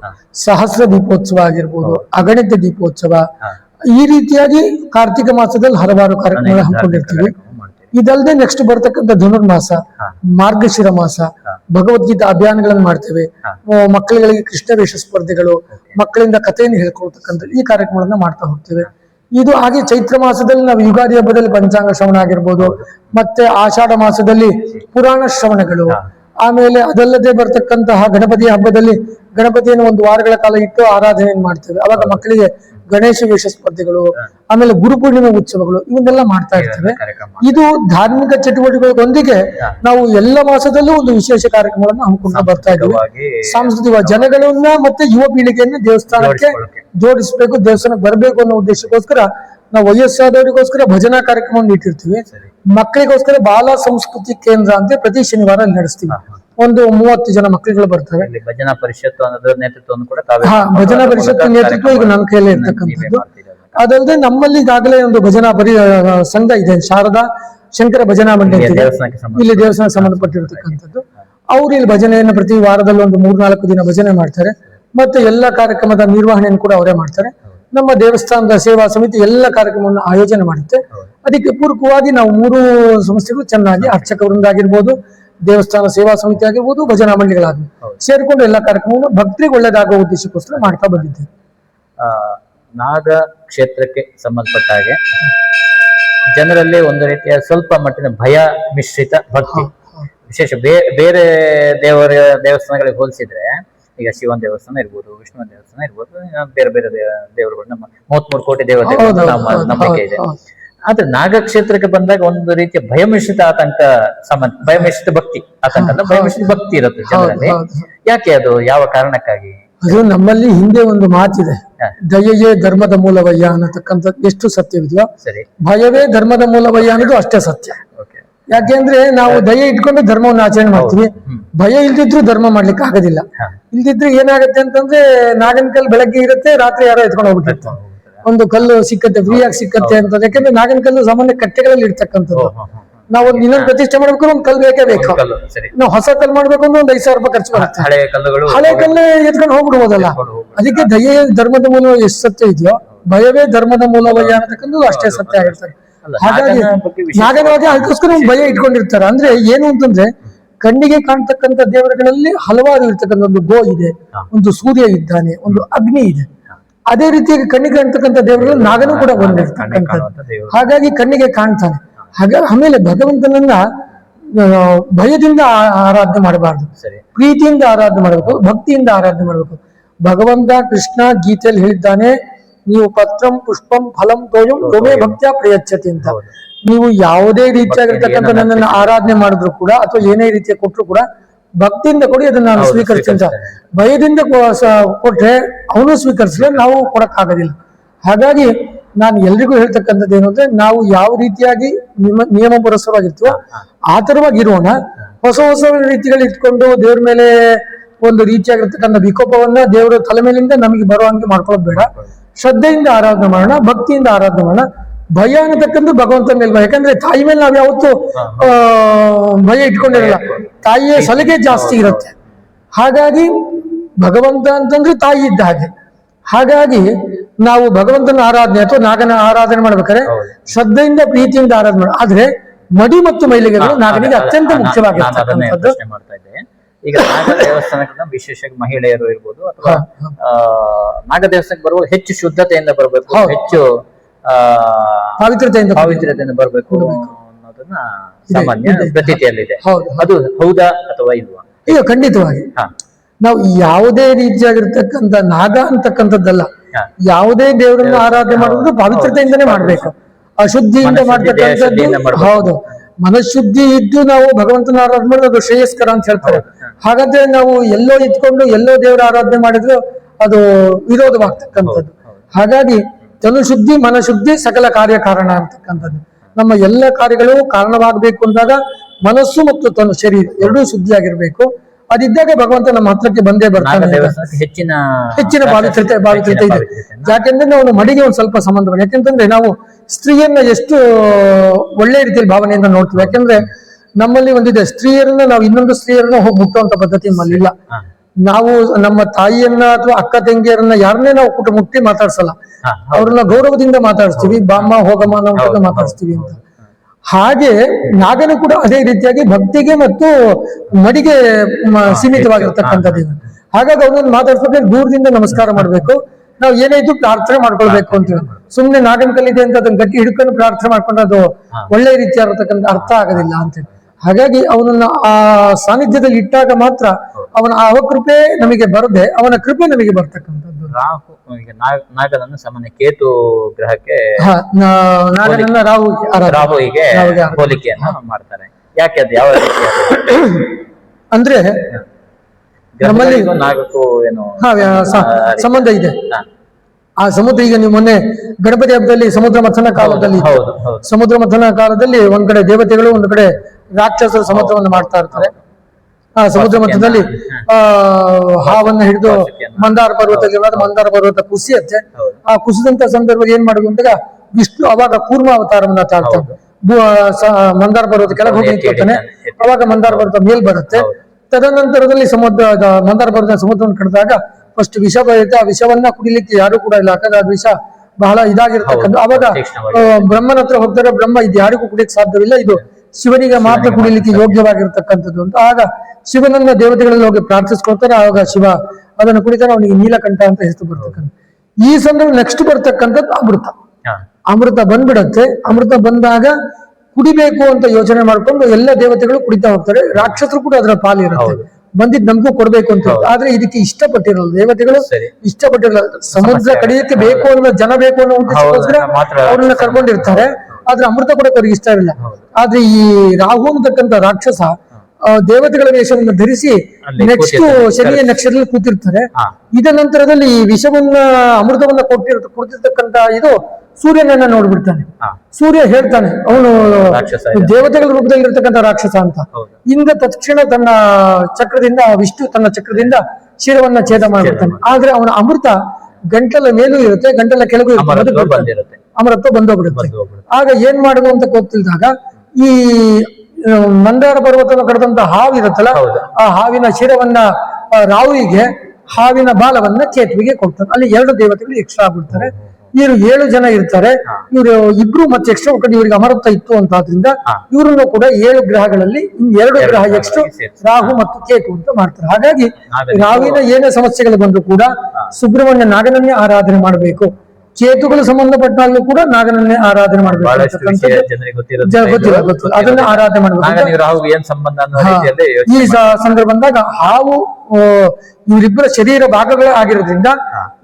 ಸಹಸ್ರ ದೀಪೋತ್ಸವ ಆಗಿರ್ಬೋದು ಅಗಣಿತ ದೀಪೋತ್ಸವ. ಈ ರೀತಿಯಾಗಿ ಕಾರ್ತಿಕ ಮಾಸದಲ್ಲಿ ಹಲವಾರು ಕಾರ್ಯಕ್ರಮಗಳು. ಹಮ್ಮಿಕೊಂಡಿರ್ತೀವಿ. ಇದಲ್ಲದೆ ನೆಕ್ಸ್ಟ್ ಬರ್ತಕ್ಕಂಥ ಧನುರ್ಮಾಸ. ಮಾರ್ಗಶಿರ ಮಾಸ ಭಗವದ್ಗೀತಾ ಅಭಿಯಾನಗಳನ್ನು ಮಾಡ್ತೇವೆ. ಮಕ್ಕಳಿಗೆ ಮಕ್ಕಳುಗಳಿಗೆ ಕೃಷ್ಣ ವೇಷ ಸ್ಪರ್ಧೆಗಳು ಮಕ್ಕಳಿಂದ ಕಥೆಯನ್ನು ಹೇಳ್ಕೊಳ್ತಕ್ಕಂಥ ಈ ಕಾರ್ಯಕ್ರಮಗಳನ್ನ ಮಾಡ್ತಾ ಹೋಗ್ತೇವೆ. ಇದು ಹಾಗೆ ಚೈತ್ರ ಮಾಸದಲ್ಲಿ ನಾವು ಯುಗಾದಿ ಹಬ್ಬದಲ್ಲಿ ಪಂಚಾಂಗ ಶ್ರವಣ ಆಗಿರ್ಬೋದು ಮತ್ತೆ ಆಷಾಢ ಮಾಸದಲ್ಲಿ ಪುರಾಣ ಶ್ರವಣಗಳು. ಆಮೇಲೆ ಅದಲ್ಲದೆ ಬರ್ತಕ್ಕಂತಹ ಗಣಪತಿ ಹಬ್ಬದಲ್ಲಿ ಗಣಪತಿಯನ್ನು ಒಂದು ವಾರಗಳ ಕಾಲ ಇಟ್ಟು ಆರಾಧನೆಯನ್ನು ಮಾಡ್ತೇವೆ. ಅವಾಗ ಮಕ್ಕಳಿಗೆ ಗಣೇಶ ವೇಷ ಸ್ಪರ್ಧೆಗಳು ಆಮೇಲೆ ಗುರುಪೂರ್ಣಿಮೆ ಉತ್ಸವಗಳು ಇವನ್ನೆಲ್ಲ ಮಾಡ್ತಾ ಇರ್ತೇವೆ. ಇದು ಧಾರ್ಮಿಕ ಚಟುವಟಿಕೆಗಳೊಂದಿಗೆ ನಾವು ಎಲ್ಲ ಮಾಸದಲ್ಲೂ ಒಂದು ವಿಶೇಷ ಕಾರ್ಯಕ್ರಮಗಳನ್ನು ಹಮ್ಮಿಕೊಂಡು ಬರ್ತಾ ಇದ್ದೀವಿ. ಸಾಂಸ್ಕೃತಿಕ ಜನಗಳನ್ನ ಮತ್ತೆ ಯುವ ಪೀಳಿಗೆಯನ್ನ ದೇವಸ್ಥಾನಕ್ಕೆ ಜೋಡಿಸಬೇಕು ದೇವಸ್ಥಾನಕ್ಕೆ ಬರಬೇಕು ಅನ್ನೋ ಉದ್ದೇಶಕ್ಕೋಸ್ಕರ ನಾವು ವಯಸ್ಸಾದವರಿಗೋಸ್ಕರ ಭಜನಾ ಕಾರ್ಯಕ್ರಮವನ್ನು ಇಟ್ಟಿರ್ತೀವಿ. ಮಕ್ಕಳಿಗೋಸ್ಕರ ಬಾಲ ಸಂಸ್ಕೃತಿ ಕೇಂದ್ರ ಅಂತ ಪ್ರತಿ ಶನಿವಾರ ನಡೆಸ್ತೀವಿ. ಒಂದು ಮೂವತ್ತು ಜನ ಮಕ್ಕಳುಗಳು ಬರ್ತವೆ ಇಲ್ಲಿ ಭಜನಾ ಪರಿಷತ್ ಅನ್ನೋದ್ರ ನೇತೃತ್ವವನ್ನು ಕೂಡ ತಾವೇ ಹಾ ಭಜನಾ ಪರಿಷತ್ ನೇತೃತ್ವ ಈಗ ನನ್ನ ಕೈಯಲ್ಲಿ ಇರ್ತಕ್ಕಂಥದ್ದು. ಅದಲ್ಲದೆ ನಮ್ಮಲ್ಲಿ ಈಗಾಗಲೇ ಒಂದು ಭಜನಾ ಪರಿ ಸಂಘ ಇದೆ ಶಾರದಾ ಶಂಕರ ಭಜನಾ ಮಂಡಳಿ ಇಲ್ಲಿ ದೇವಸ್ಥಾನ ಇಲ್ಲಿ ದೇವಸ್ಥಾನಕ್ಕೆ ಸಂಬಂಧಪಟ್ಟಿರ್ತಕ್ಕಂಥದ್ದು. ಅವ್ರು ಇಲ್ಲಿ ಭಜನೆಯನ್ನು ಪ್ರತಿ ವಾರದಲ್ಲಿ ಒಂದು ಮೂರ್ನಾಲ್ಕು ದಿನ ಭಜನೆ ಮಾಡ್ತಾರೆ. ಮತ್ತೆ ಎಲ್ಲ ಕಾರ್ಯಕ್ರಮದ ನಿರ್ವಹಣೆಯನ್ನು ಕೂಡ ಅವರೇ ಮಾಡ್ತಾರೆ. ನಮ್ಮ ದೇವಸ್ಥಾನದ ಸೇವಾ ಸಮಿತಿ ಎಲ್ಲ ಕಾರ್ಯಕ್ರಮವನ್ನು ಆಯೋಜನೆ ಮಾಡುತ್ತೆ. ಅದಕ್ಕೆ ಪೂರಕವಾಗಿ ನಾವು ಮೂರು ಸಂಸ್ಥೆಗಳು ಚೆನ್ನಾಗಿ ಅರ್ಚಕ ವೃಂದ ಆಗಿರ್ಬೋದು ದೇವಸ್ಥಾನ ಸೇವಾ ಸಮಿತಿ ಆಗಿರ್ಬೋದು ಭಜನಾ ಮಂಡಳಿಗಳಾಗಿ ಸೇರಿಕೊಂಡು ಎಲ್ಲ ಕಾರ್ಯಕ್ರಮವನ್ನು ಭಕ್ತರಿಗೆ ಒಳ್ಳೇದಾಗುವ ಉದ್ದೇಶಕ್ಕೋಸ್ಕರ ಮಾಡ್ತಾ ಬಂದಿದ್ದೇವೆ. ನಾಗ ಕ್ಷೇತ್ರಕ್ಕೆ ಸಂಬಂಧಪಟ್ಟ ಹಾಗೆ ಜನರಲ್ಲಿ ಒಂದು ರೀತಿಯ ಸ್ವಲ್ಪ ಮಟ್ಟಿನ ಭಯ ಮಿಶ್ರಿತ ಭಕ್ತಿ. ವಿಶೇಷ ಬೇ- ಬೇರೆ ದೇವರ ದೇವಸ್ಥಾನಗಳಿಗೆ ಹೋಲಿಸಿದ್ರೆ ಈಗ ಶಿವನ ದೇವಸ್ಥಾನ ಇರ್ಬೋದು ವಿಷ್ಣುವಿನ ದೇವಸ್ಥಾನ ಇರ್ಬೋದು ಬೇರೆ ಬೇರೆ ದೇವ- ದೇವರುಗಳು ನಮ್ಮ ಮೂವತ್ಮೂರು ಕೋಟಿ ಹೌದು, ನಮ್ಮ ನಂಬಿಕೆ ಇದೆ. ಆದ್ರೆ ನಾಗ ಕ್ಷೇತ್ರಕ್ಕೆ ಬಂದಾಗ ಒಂದು ರೀತಿಯ ಭಯಮಿಶ್ರಿತ ಆತಂಕ ಸಂಬಂಧ ಭಯಮಿಶ್ರಿತ ಭಕ್ತಿ. ಆತಂಕ ಅಲ್ಲ ಭಯಮಿಶ್ರಿತ ಭಕ್ತಿ ಇರುತ್ತೆ ಜನರಲ್ಲಿ. ಯಾಕೆ ಅದು? ಯಾವ ಕಾರಣಕ್ಕಾಗಿ? ಅದು ನಮ್ಮಲ್ಲಿ ಹಿಂದೆ ಒಂದು ಮಾತಿದೆ. ದಯೆಯೇ ಧರ್ಮದ ಮೂಲವಯ್ಯ ಅನ್ನತಕ್ಕಂಥದ್ದು ಎಷ್ಟು ಸತ್ಯವಿದೆಯೋ ಸರಿ. ಭಯವೇ ಧರ್ಮದ ಮೂಲವಯ್ಯ ಅನ್ನೋದು ಅಷ್ಟೇ ಸತ್ಯ. ಯಾಕೆಂದ್ರೆ ನಾವು ದಯೆ ಇಟ್ಕೊಂಡು ಧರ್ಮವನ್ನು ಆಚರಣೆ ಮಾಡ್ತೀವಿ. ಭಯ ಇಲ್ದಿದ್ರು ಧರ್ಮ ಮಾಡ್ಲಿಕ್ಕೆ ಆಗೋದಿಲ್ಲ ಇಲ್ದಿದ್ರು ಏನಾಗುತ್ತೆ ಅಂತಂದ್ರೆ ನಾಗನಕಲ್ ಬೆಳಗ್ಗೆ ಇರುತ್ತೆ ರಾತ್ರಿ ಯಾರೋ ಎತ್ಕೊಂಡು ಹೋಗ್ಬಿಟ್ಟಿರ್ತಾರೆ. ಒಂದು ಕಲ್ಲು ಸಿಕ್ಕತ್ತೆ ಫ್ರೀ ಆಗಿ ಸಿಕ್ಕತ್ತೆ ಅಂತ ಯಾಕಂದ್ರೆ ನಾಗನ ಕಲ್ಲು ಸಾಮಾನ್ಯ ಕಟ್ಟೆಗಳಲ್ಲಿ ಇರ್ತಕ್ಕಂಥದ್ದು. ನಾವು ಒಂದು ಇನ್ನೊಂದು ಪ್ರತಿಷ್ಠೆ ಮಾಡ್ಬೇಕು ಒಂದು ಕಲ್ಲು ಬೇಕೇ? ಬೇಕು ನಾವು ಹೊಸ ಕಲ್ಲು ಮಾಡ್ಬೇಕು ಅಂದ್ರೆ ಒಂದು ಐದು ಸಾವಿರ ರೂಪಾಯಿ ಖರ್ಚು ಬರುತ್ತೆ. ಹಳೆ ಕಲ್ಲುಗಳು ಹಳೆ ಕಲ್ಲು ಎತ್ಕೊಂಡು ಹೋಗ್ಬಿಡ್ಬೋದಲ್ಲ ಅದಕ್ಕೆ ದಯೆ ಧರ್ಮದ ಮೂಲ ಎಷ್ಟು ಸತ್ಯ ಇದೆಯೋ ಭಯವೇ ಧರ್ಮದ ಮೂಲವಯ್ಯ ಅನ್ನತಕ್ಕಂಥದ್ದು ಅಷ್ಟೇ ಸತ್ಯ ಆಗಿರ್ತಾರೆ ಹಾಗಾಗಿ ನಾಗನ ನಾಗನವಾಗಿ ಅದಕ್ಕೋಸ್ಕರ ಭಯ ಇಟ್ಕೊಂಡಿರ್ತಾರೆ. ಅಂದ್ರೆ ಏನು ಅಂತಂದ್ರೆ ಕಣ್ಣಿಗೆ ಕಾಣ್ತಕ್ಕಂಥ ದೇವರುಗಳಲ್ಲಿ ಹಲವಾರು ಇರ್ತಕ್ಕಂಥ ಒಂದು ಗೋ ಇದೆ ಒಂದು ಸೂರ್ಯ ಇದ್ದಾನೆ ಒಂದು ಅಗ್ನಿ ಇದೆ. ಅದೇ ರೀತಿಯಾಗಿ ಕಣ್ಣಿಗೆ ಕಾಣ್ತಕ್ಕಂಥ ದೇವರು ನಾಗನೂ ಕೂಡ ಬಂದಿರ್ತಾನೆ ಬಂದಿರ್ತಕ್ಕಂಥದ್ದು ಹಾಗಾಗಿ ಕಣ್ಣಿಗೆ ಕಾಣ್ತಾನೆ. ಹಾಗೆ ಆಮೇಲೆ ಭಗವಂತನನ್ನ ಭಯದಿಂದ ಆರಾಧನೆ ಮಾಡಬಾರ್ದು. ಪ್ರೀತಿಯಿಂದ ಆರಾಧನೆ ಮಾಡಬೇಕು ಭಕ್ತಿಯಿಂದ ಆರಾಧನೆ ಮಾಡಬೇಕು. ಭಗವಂತ ಕೃಷ್ಣ ಗೀತೆಯಲ್ಲಿ ಹೇಳಿದ್ದಾನೆ ನೀವು ಪತ್ರಂ ಪುಷ್ಪಂ ಫಲಂ ತೋಯಂ ತೊಮೆ ಭಕ್ತಿಯ ಪ್ರಯಚ್ಛತಿ ಅಂತ. ನೀವು ಯಾವುದೇ ರೀತಿಯಾಗಿರ್ತಕ್ಕಂಥ ನನ್ನನ್ನು ಆರಾಧನೆ ಮಾಡಿದ್ರು ಕೂಡ ಅಥವಾ ಏನೇ ರೀತಿಯ ಕೊಟ್ಟರು ಕೂಡ ಭಕ್ತಿಯಿಂದ ಕೊಡಿ ಅದನ್ನ ನಾನು ಸ್ವೀಕರಿಸ್ತೀನಿ ಅಂತ. ಭಯದಿಂದ ಕೊಟ್ರೆ ಅವನು ಸ್ವೀಕರಿಸಿದ್ರೆ ನಾವು ಕೊಡಕ್ ಆಗೋದಿಲ್ಲ ಹಾಗಾಗಿ ನಾನು ಎಲ್ರಿಗೂ ಹೇಳ್ತಕ್ಕಂಥದ್ದು ಏನು ಅಂದ್ರೆ ನಾವು ಯಾವ ರೀತಿಯಾಗಿ ನಿಯಮ ನಿಯಮ ಪುರಸ್ಸರವಾಗಿರ್ತೀವೋ ಆ ತರವಾಗಿರೋಣ ಹೊಸ ಹೊಸ ರೀತಿಗಳು ಇಟ್ಕೊಂಡು ದೇವ್ರ ಮೇಲೆ ಒಂದು ರೀತಿಯಾಗಿರ್ತಕ್ಕಂಥ ವಿಕೋಪವನ್ನ ದೇವರ ತಲೆ ಮೇಲಿಂದ ನಮಗೆ ಬರುವಂಗೆ ಮಾಡ್ಕೊಳ್ಳೋದು ಬೇಡ. ಶ್ರದ್ಧೆಯಿಂದ ಆರಾಧನೆ ಮಾಡೋಣ ಭಕ್ತಿಯಿಂದ ಆರಾಧನೆ ಮಾಡೋಣ. ಭಯ ಅನ್ನತಕ್ಕಂಥ ಭಗವಂತನ ಮೇಲೆ ಭಯ. ಯಾಕಂದ್ರೆ ತಾಯಿ ಮೇಲೆ ನಾವು ಯಾವತ್ತು ಭಯ ಇಟ್ಕೊಂಡಿರಲ್ಲ. ತಾಯಿಯ ಸಲಿಗೆ ಜಾಸ್ತಿ ಇರುತ್ತೆ. ಹಾಗಾಗಿ ಭಗವಂತ ಅಂತಂದ್ರೆ ತಾಯಿ ಇದ್ದ ಹಾಗೆ. ಹಾಗಾಗಿ ನಾವು ಭಗವಂತನ ಆರಾಧನೆ ಅಥವಾ ನಾಗನ ಆರಾಧನೆ ಮಾಡ್ಬೇಕಾದ್ರೆ ಶ್ರದ್ಧೆಯಿಂದ ಪ್ರೀತಿಯಿಂದ ಆರಾಧನೆ ಮಾಡ ಆದ್ರೆ ಮಡಿ ಮತ್ತು ಮೈಲಿಗೆಗಳು ನಾಗನಿಗೆ ಅತ್ಯಂತ ಮುಖ್ಯವಾಗಿ ಮುಖ್ಯವಾಗಿರ್ತಕ್ಕಂಥದ್ದು. ಈಗ ನಾಗ ದೇವಸ್ಥಾನಗಳನ್ನ ವಿಶೇಷವಾಗಿ ಮಹಿಳೆಯರು ಇರ್ಬೋದು ಅಥವಾ ಆ, ನಾಗ ದೇವಸ್ಥಾನಕ್ಕೆ ಬರುವಾಗ ಹೆಚ್ಚು ಶುದ್ಧತೆಯಿಂದ ಬರಬೇಕು. ಹೆಚ್ಚು ಆ ಪಾವಿತ್ರತೆಯಿಂದ ಪಾವಿತ್ರ್ಯತೆಯಿಂದ ಬರಬೇಕು ಅನ್ನೋದನ್ನ ಸಾಮಾನ್ಯ. ಪ್ರತೀತಿಯಲ್ಲಿದೆ ಅದು ಹೌದಾ ಅಥವಾ ಇಲ್ವಾ? ಈಗ ಖಂಡಿತವಾಗಿ. ನಾವು ಯಾವುದೇ ರೀತಿಯಾಗಿರ್ತಕ್ಕಂಥ ನಾಗ ಅಂತಕ್ಕಂಥದ್ದಲ್ಲ. ಯಾವುದೇ ದೇವರನ್ನ ಆರಾಧನೆ ಮಾಡುವುದು ಪವಿತ್ರತೆಯಿಂದನೇ ಮಾಡ್ಬೇಕು. ಅಶುದ್ಧಿಯಿಂದ ಮಾಡ್ತಕ್ಕಂಥದ್ದು. ಹೌದು. ಮನಶುದ್ಧಿ ಇದ್ದು ನಾವು ಭಗವಂತನ ಆರಾಧನೆ ಮಾಡಿದ್ರೆ ಅದು ಶ್ರೇಯಸ್ಕರ ಅಂತ ಹೇಳ್ತಾರೆ. ಹಾಗಾದ್ರೆ ನಾವು ಎಲ್ಲೋ ಇದ್ಕೊಂಡು ಎಲ್ಲೋ ದೇವರ ಆರಾಧನೆ ಮಾಡಿದ್ರು ಅದು ವಿರೋಧವಾಗ್ತಕ್ಕಂಥದ್ದು. ಹಾಗಾಗಿ ತನುಶುದ್ಧಿ ಮನಶುದ್ಧಿ ಸಕಲ ಕಾರ್ಯ ಕಾರಣ ಅಂತಕ್ಕಂಥದ್ದು. ನಮ್ಮ ಎಲ್ಲ ಕಾರ್ಯಗಳು ಕಾರಣವಾಗಬೇಕು ಅಂದಾಗ ಮನಸ್ಸು ಮತ್ತು ತನ್ನ ಶರೀರ ಎರಡೂ ಶುದ್ಧಿಯಾಗಿರ್ಬೇಕು. ಅದಿದ್ದಾಗ ಭಗವಂತ ನಮ್ಮ ಹತ್ರಕ್ಕೆ ಬಂದೇ ಬರ್ತಾನೆ. ಹೆಚ್ಚಿನ ಹೆಚ್ಚಿನ ಪಾವಿತ್ರತೆ ಪಾವಿತ್ರತೆ ಇದೆ. ಯಾಕೆಂದ್ರೆ ನಾವು ಮಡಿಗೆ ಒಂದು ಸ್ವಲ್ಪ ಸಂಬಂಧ. ಯಾಕೆಂತಂದ್ರೆ ನಾವು ಸ್ತ್ರೀಯನ್ನ ಎಷ್ಟು ಒಳ್ಳೆ ರೀತಿಯಲ್ಲಿ ಭಾವನೆಯಿಂದ ನೋಡ್ತೀವಿ. ಯಾಕೆಂದ್ರೆ ನಮ್ಮಲ್ಲಿ ಒಂದಿದೆ. ಸ್ತ್ರೀಯರನ್ನ ನಾವು ಇನ್ನೊಂದು ಸ್ತ್ರೀಯರನ್ನ ಹೋಗಿ ಮುಟ್ಟುವಂತ ಪದ್ಧತಿ ನಮ್ಮಲ್ಲಿ ಇಲ್ಲ. ನಾವು ನಮ್ಮ ತಾಯಿಯನ್ನ ಅಥವಾ ಅಕ್ಕ ತಂಗಿಯರನ್ನ ಯಾರನ್ನೇ ನಾವು ಕುಟ ಮುಟ್ಟಿ ಮಾತಾಡ್ಸಲ್ಲ ಅವ್ರನ್ನ ಗೌರವದಿಂದ ಮಾತಾಡಿಸ್ತೀವಿ ಬಾಮ್ಮ ಹೋಗಮ್ಮ ನಾವು ಮಾತಾಡಿಸ್ತೀವಿ ಅಂತ. ಹಾಗೆ ನಾಗನು ಕೂಡ ಅದೇ ರೀತಿಯಾಗಿ ಭಕ್ತಿಗೆ ಮತ್ತು ಮಡಿಗೆ ಸೀಮಿತವಾಗಿರ್ತಕ್ಕಂಥದ್ದು ಹಾಗಾಗಿ ಅವ್ರನ್ನ ಮಾತಾಡ್ಸ್ಬೇಕಾದ್ರೆ ದೂರದಿಂದ ನಮಸ್ಕಾರ ಮಾಡ್ಬೇಕು. ನಾವು ಏನಾಯ್ತು ಪ್ರಾರ್ಥನೆ ಮಾಡ್ಕೊಳ್ಬೇಕು ಅಂತ ಸುಮ್ನೆ ನಾಗನ ಕಲಿದೆ ಅಂತ ಅದನ್ನ ಗಟ್ಟಿ ಹಿಡ್ಕೊಂಡು ಪ್ರಾರ್ಥನೆ ಮಾಡ್ಕೊಂಡು ಅದು ಒಳ್ಳೆ ರೀತಿಯಾಗಿರ್ತಕ್ಕಂಥ ಅರ್ಥ ಆಗೋದಿಲ್ಲ ಅಂತ ಹಾಗಾಗಿ ಅವನನ್ನ ಆ ಸಾನ್ನಿಧ್ಯದಲ್ಲಿ ಇಟ್ಟಾಗ ಮಾತ್ರ ಅವನ ಆ ಕೃಪೆ ನಮಗೆ ಬರದೆ ಅವನ ಕೃಪೆ ನಮಗೆ ಬರ್ತಕ್ಕಂಥದ್ದು. ರಾಹು ಈಗ ಸಾಮಾನ್ಯ ಕೇತು ಗ್ರಹಕ್ಕೆ ನಾಗನನ್ನ ರಾಹು ರಾಹುಗೆ ಹೋಲಿಕೆಯನ್ನ ಮಾಡ್ತಾರೆ. ಯಾಕೆ ಅದು ಯಾವ ಅಂದ್ರೆ ನಮ್ಮಲ್ಲಿ- ನಾಗಕ್ಕೂ ಏನು ಸಂಬಂಧ ಇದೆ. ಆ ಸಮುದ್ರ ಈಗ ನೀವು ಮೊನ್ನೆ ಗಣಪತಿ ಹಬ್ಬದಲ್ಲಿ ಸಮುದ್ರ ಮಥನ ಕಾಲದಲ್ಲಿ ಸಮುದ್ರ ಮಥನ ಕಾಲದಲ್ಲಿ ಒಂದ್ ಕಡೆ ದೇವತೆಗಳು ಒಂದ್ ಕಡೆ ರಾಕ್ಷಸರು ಸಮುದ್ರವನ್ನು ಮಾಡ್ತಾ ಇರ್ತಾರೆ. ಆ ಸಮುದ್ರ ಮಧ್ಯದಲ್ಲಿ ಆ ಹಾವನ್ನ ಹಿಡಿದು ಮಂದಾರ ಪರ್ವತಕ್ಕೆ ಮಂದಾರ ಪರ್ವತ ಕುಸಿಯತ್ತೆ. ಆ ಕುಸಿದಂತ ಸಂದರ್ಭದಲ್ಲಿ ಏನ್ ಮಾಡುದು ಅಂದಾಗ ವಿಷ್ಣು ಅವಾಗ ಕೂರ್ಮ ಅವತಾರವನ್ನ ತಾಳ್ತಾನೆ ಮಂದಾರ ಪರ್ವತ ಕೆಳಗೆ ಹೋಗಿ ಕೇಳ್ತಾನೆ ಅವಾಗ ಮಂದಾರ ಪರ್ವತ ಮೇಲ್ ಬರುತ್ತೆ. ತದನಂತರದಲ್ಲಿ ಸಮುದ್ರ ಮಂದಾರ ಪರ್ವತ ಸಮುದ್ರವನ್ನು ಕಡಿದಾಗ ಫಸ್ಟ್ ವಿಷ ಬರುತ್ತೆ. ಆ ವಿಷವನ್ನ ಕುಡಿಲಿಕ್ಕೆ ಯಾರು ಕೂಡ ಇಲ್ಲ. ಯಾಕಂದ್ರೆ ಅದು ವಿಷ ಬಹಳ ಇದಾಗಿರ್ತಕ್ಕಂಥ ಅವಾಗ. ಆ, ಬ್ರಹ್ಮನ ಹತ್ರ ಹೋಗ್ತಾರೆ ಬ್ರಹ್ಮ ಇದು ಯಾರಿಗೂ ಕುಡಿಯಕ್ಕೆ ಸಾಧ್ಯವಿಲ್ಲ. ಇದು ಶಿವನಿಗೆ ಮಾತ್ರ ಕುಡಿಲಿಕ್ಕೆ ಯೋಗ್ಯವಾಗಿರ್ತಕ್ಕಂಥದ್ದು ಅಂತ. ಆಗ ಶಿವನನ್ನ ದೇವತೆಗಳಲ್ಲಿ ಹೋಗಿ ಪ್ರಾರ್ಥಿಸ್ಕೊಳ್ತಾರೆ. ಆವಾಗ ಶಿವ ಅದನ್ನು ಕುಡಿತಾರೆ ಅವನಿಗೆ ನೀಲಕಂಠ ಅಂತ ಹೆಸರು ಬರ್ತಕ್ಕಂಥ. ಈ ಸಂದರ್ಭ ನೆಕ್ಸ್ಟ್ ಬರ್ತಕ್ಕಂಥದ್ದು ಅಮೃತ. ಅಮೃತ ಬಂದ್ಬಿಡತ್ತೆ. ಅಮೃತ ಬಂದಾಗ ಕುಡಿಬೇಕು ಅಂತ ಯೋಚನೆ ಮಾಡ್ಕೊಂಡು ಎಲ್ಲ ದೇವತೆಗಳು ಕುಡಿತಾ ಹೋಗ್ತಾರೆ. ರಾಕ್ಷಸರು ಕೂಡ ಅದರ ಪಾಲಿರುತ್ತೆ. ಬಂದಿದ್ ನಮಗೂ ಕೊಡ್ಬೇಕು ಅಂತ. ಆದ್ರೆ ಇದಕ್ಕೆ ಇಷ್ಟಪಟ್ಟಿರಲ್ಲ ದೇವತೆಗಳು. ಇಷ್ಟಪಟ್ಟಿರಲ್ಲ ಸಮುದ್ರ ಕಡಿಯಕ್ಕೆ ಬೇಕು ಅನ್ನೋ ಜನ ಬೇಕು ಅನ್ನೋ ಉದ್ದೇಶಕ್ಕೋಸ್ಕರ ಅವ್ರನ್ನ ಕರ್ಕೊಂಡಿರ್ತಾರೆ. ಆದ್ರೆ ಅಮೃತ ಕೊಡಕ್ಕೆ ಅವ್ರಿಗೆ ಇಷ್ಟ ಇಲ್ಲ. ಆದ್ರೆ ಈ ರಾಹು ಅಂತಕ್ಕಂಥ ರಾಕ್ಷಸ ದೇವತೆಗಳ ವೇಷವನ್ನು ಧರಿಸಿ ನೆಕ್ಸ್ಟ್. ಶನಿಯ ನಕ್ಷತ್ರದಲ್ಲಿ ಕೂತಿರ್ತಾರೆ. ಇದ ನಂತರದಲ್ಲಿ ಈ ವಿಷವನ್ನ ಅಮೃತವನ್ನ ಕೊಟ್ಟಿರ್ ಕೊಡ್ತಿರ್ತಕ್ಕಂತ ಇದು ಸೂರ್ಯನನ್ನ ನೋಡ್ಬಿಡ್ತಾನೆ. ಸೂರ್ಯ ಹೇಳ್ತಾನೆ ಅವನು ದೇವತೆಗಳ ರೂಪದಲ್ಲಿ ಇರ್ತಕ್ಕಂಥ ರಾಕ್ಷಸ ಅಂತ. ಇಂದ ತಕ್ಷಣ ತನ್ನ ಚಕ್ರದಿಂದ ವಿಷ್ಣು ತನ್ನ ಚಕ್ರದಿಂದ ಶಿರವನ್ನ ಛೇದ ಮಾಡಿರ್ತಾನೆ ಆದ್ರೆ ಅವನ ಅಮೃತ ಗಂಟಲ ಮೇಲೂ ಇರುತ್ತೆ ಗಂಟಲ ಕೆಳಗೂ ಇರುತ್ತೆ ಅಮೃತ ಅಮರತ್ವ ಬಂದೋಗ್ಬಿಡುತ್ತೆ. ಆಗ ಏನ್ ಮಾಡುದು ಅಂತ ಗೊತ್ತಿಲ್ದಾಗ ಈ ಮಂದಾರ ಪರ್ವತವನ್ನು ಕಡದಂತ ಹಾವು ಇರುತ್ತಲ್ಲ ಆ ಹಾವಿನ ಶಿರವನ್ನ ರಾವಿಗೆ ರಾಹುವಿಗೆ ಹಾವಿನ ಬಾಲವನ್ನ ಕೇತುವಿಗೆ ಕೊಡ್ತಾರೆ. ಅಲ್ಲಿ ಎರಡು ದೇವತೆಗಳು ಎಕ್ಸ್ಟ್ರಾ ಆಗ್ಬಿಡ್ತಾರೆ. ಇವರು ಏಳು ಜನ ಇರ್ತಾರೆ. ಇವರು ಇಬ್ರು ಮತ್ತೆ ಎಕ್ಸ್ಟ್ರಾ ಕಡೆ ಇವರಿಗೆ ಅಮರತ್ವ ಇತ್ತು ಅಂತ ಆದ್ರಿಂದ. ಇವರನ್ನು ಕೂಡ ಏಳು ಗ್ರಹಗಳಲ್ಲಿ ಇನ್ ಎರಡು ಗ್ರಹ ಎಕ್ಸ್ಟ್ರಾ ರಾಹು ಮತ್ತು ಕೇತು ಅಂತ ಮಾಡ್ತಾರೆ. ಹಾಗಾಗಿ ರಾಹುವಿನ ಏನೇ ಸಮಸ್ಯೆಗಳು ಬಂದ್ರು ಕೂಡ ಸುಬ್ರಹ್ಮಣ್ಯ ನಾಗನನ್ನೇ ಆರಾಧನೆ ಮಾಡಬೇಕು. ಕೇತುಗಳು ಸಂಬಂಧಪಟ್ಟಾಗ್ಲೂ ಕೂಡ ನಾಗನನ್ನೇ ಆರಾಧನೆ ಮಾಡಬೇಕು ಅದನ್ನ ಆರಾಧನೆ ಮಾಡಬೇಕು. ಏನ್ ಸಂಬಂಧ ಈ ಸಂದರ್ಭ ಬಂದಾಗ ಹಾವು ಇವರಿಬ್ಬರ ಶರೀರ ಭಾಗಗಳೇ ಆಗಿರೋದ್ರಿಂದ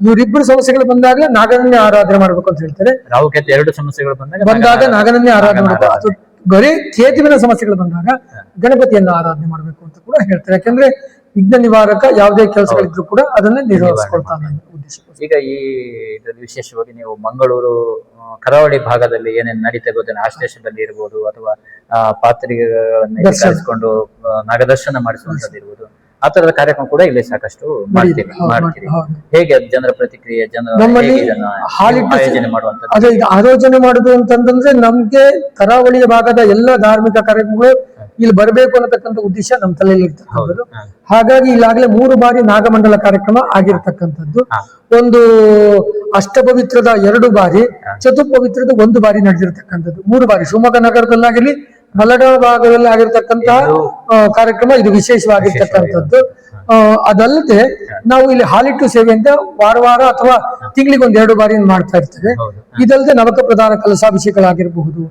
ಇವರಿಬ್ಬರ ಸಮಸ್ಯೆಗಳು ಬಂದಾಗಲೇ ನಾಗನನ್ನೇ ಆರಾಧನೆ ಮಾಡ್ಬೇಕು ಅಂತ ಹೇಳ್ತಾರೆ. ರಾಹು ಕೇತು ಎರಡು ಸಮಸ್ಯೆಗಳು ಬಂದಾಗ ಬಂದಾಗ ನಾಗನ- ನಾಗನನ್ನೇ ಆರಾಧನೆ ಮಾಡಬೇಕು. ಬರೀ ಚೇತುವಿನ ಸಮಸ್ಯೆಗಳು ಬಂದಾಗ ಗಣಪತಿಯನ್ನು ಆರಾಧನೆ ಮಾಡಬೇಕು ಅಂತ ಕೂಡ ಹೇಳ್ತಾರೆ. ಯಾಕಂದ್ರೆ ವಿಘ್ನ ನಿವಾರಕ ಯಾವುದೇ ಕೆಲಸಗಳಿದ್ರು ಕೂಡ ಅದನ್ನ ನಿರ್ವಹಿಸ್ಕೊಳ್ತಾನೆ ಉದ್ದೇಶ ಈಗ ಈ ಇದರಲ್ಲಿ ವಿಶೇಷವಾಗಿ ನೀವು ಮಂಗಳೂರು ಕರಾವಳಿ ಭಾಗದಲ್ಲಿ ಏನೇನು ನಡೀತಾ ಇರೋದನ್ನ ಆ ಸ್ಟೇಷನ್ದಲ್ಲಿ ಇರ್ಬೋದು ಅಥವಾ ಆ, ಪಾತ್ರಿಗಳನ್ನು. ಕರೆಸ್ಕೊಂಡು ನಾಗದರ್ಶನ ಮಾಡಿಸುವಂತದ್ದು ಇರ್ಬೋದು. ಆ ತರದ ಕಾರ್ಯಕ್ರಮ ಕೂಡ ಇಲ್ಲಿ ಸಾಕಷ್ಟು ಮಾಡ್ತೀವಿ ಹೇಗೆ ಅದು ಜನರ ಪ್ರತಿಕ್ರಿಯೆ ಜನ ನಮ್ಮಲ್ಲಿ ಹೇಗೆ ಇದನ್ನ ಹಾಲಿಟ್ಟು ಆಯೋಜನೆ ಅದೇ ಆಲೋಚನೆ ಮಾಡುದು ಅಂತಂದ್ರೆ ನಮ್ಗೆ ಕರಾವಳಿಯ ಭಾಗದ ಎಲ್ಲ ಧಾರ್ಮಿಕ ಕಾರ್ಯಕ್ರಮಗಳು ಇಲ್ಲಿ ಬರಬೇಕು ಅನ್ನತಕ್ಕಂಥ ಉದ್ದೇಶ ನಮ್ಮ ತಲೆಯಲ್ಲಿ ಇರ್ತಕ್ಕಂಥದ್ದು. ಹಾಗಾಗಿ ಈಗಾಗಲೇ ಮೂರು ಬಾರಿ ನಾಗಮಂಡಲ ಕಾರ್ಯಕ್ರಮ ಆಗಿರ್ತಕ್ಕಂಥದ್ದು. ಒಂದು ಅಷ್ಟಪವಿತ್ರದ ಎರಡು ಬಾರಿ ಚತುಪವಿತ್ರದ ಒಂದು ಬಾರಿ ನಡೆದಿರ್ತಕ್ಕಂಥದ್ದು. ಮೂರು ಬಾರಿ ಶಿವಮೊಗ್ಗ ನಗರದಲ್ಲಾಗಿರ್ಲಿ ಮಲೆನಾಡು ಭಾಗದಲ್ಲಿ ಆಗಿರ್ತಕ್ಕಂತಹ ಕಾರ್ಯಕ್ರಮ ಇದು ವಿಶೇಷವಾಗಿರ್ತಕ್ಕಂಥದ್ದು. ಅದಲ್ಲದೆ ನಾವು ಇಲ್ಲಿ ಹಾಲಿಟ್ಟು ಸೇವೆ ಅಂತ ವಾರ ವಾರ ಅಥವಾ ತಿಂಗಳಿಗೆ ಒಂದ್ ಎರಡು ಬಾರಿ ಮಾಡ್ತಾ ಇರ್ತೇವೆ. ಇದಲ್ಲದೆ ನವಕ ಪ್ರಧಾನ ಕಲಸಾಭಿಷೇಕಗಳಾಗಿರಬಹುದು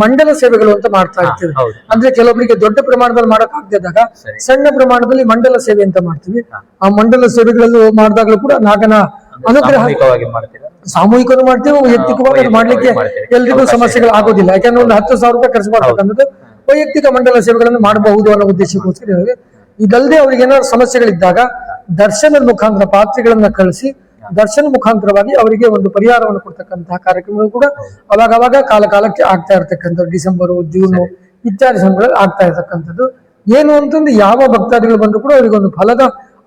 ಮಂಡಲ ಸೇವೆಗಳು ಅಂತ ಮಾಡ್ತಾ ಇರ್ತೇವೆ. ಅಂದ್ರೆ ಕೆಲವೊಬ್ಬರಿಗೆ ದೊಡ್ಡ ಪ್ರಮಾಣದಲ್ಲಿ ಮಾಡಕ್ ಆಗದಿದ್ದಾಗ. ಸಣ್ಣ ಪ್ರಮಾಣದಲ್ಲಿ ಮಂಡಲ ಸೇವೆ ಅಂತ ಮಾಡ್ತೀವಿ. ಆ ಮಂಡಲ ಸೇವೆಗಳಲ್ಲೂ ಮಾಡಿದಾಗಲೂ ಕೂಡ ನಾಗನ ಅನುಗ್ರಹ ಸಾಮೂಹಿಕನು ಮಾಡ್ತೀವಿ ವೈಯಕ್ತಿಕವಾಗಿ ಅದು ಮಾಡ್ಲಿಕ್ಕೆ. ಎಲ್ರಿಗೂ ಸಮಸ್ಯೆಗಳು ಆಗೋದಿಲ್ಲ. ಯಾಕಂದ್ರೆ ಒಂದು ಹತ್ತು ಸಾವಿರ ರೂಪಾಯಿ ಖರ್ಚು ಮಾಡ್ತಕ್ಕಂಥದ್ದು ವೈಯಕ್ತಿಕ ಮಂಡಲ ಸೇವೆಗಳನ್ನು ಮಾಡಬಹುದು ಅನ್ನೋ ಉದ್ದೇಶಕ್ಕೋಸ್ಕರ. ಇದಲ್ಲದೆ ಅವ್ರಿಗೆ ಏನಾದ್ರು ಸಮಸ್ಯೆಗಳಿದ್ದಾಗ ದರ್ಶನದ ಮುಖಾಂತರ ಪಾತ್ರೆಗಳನ್ನ ಕಳಿಸಿ ದರ್ಶನ ಮುಖಾಂತರವಾಗಿ ಅವರಿಗೆ ಒಂದು ಪರಿಹಾರವನ್ನು ಕೊಡ್ತಕ್ಕಂತಹ ಕಾರ್ಯಕ್ರಮಗಳು ಕೂಡ ಅವಾಗ ಅವಾಗ ಕಾಲ ಕಾಲಕ್ಕೆ ಆಗ್ತಾ ಇರ್ತಕ್ಕಂಥದ್ದು. ಡಿಸೆಂಬರು ಜೂನು ಇತ್ಯಾದಿ ಸಮಯಗಳಲ್ಲಿ ಆಗ್ತಾ ಇರ್ತಕ್ಕಂಥದ್ದು. ಏನು ಅಂತಂದು ಯಾವ ಭಕ್ತಾದಿಗಳು ಬಂದ್ರು ಕೂಡ ಅವರಿಗೆ ಒಂದು ಫಲದ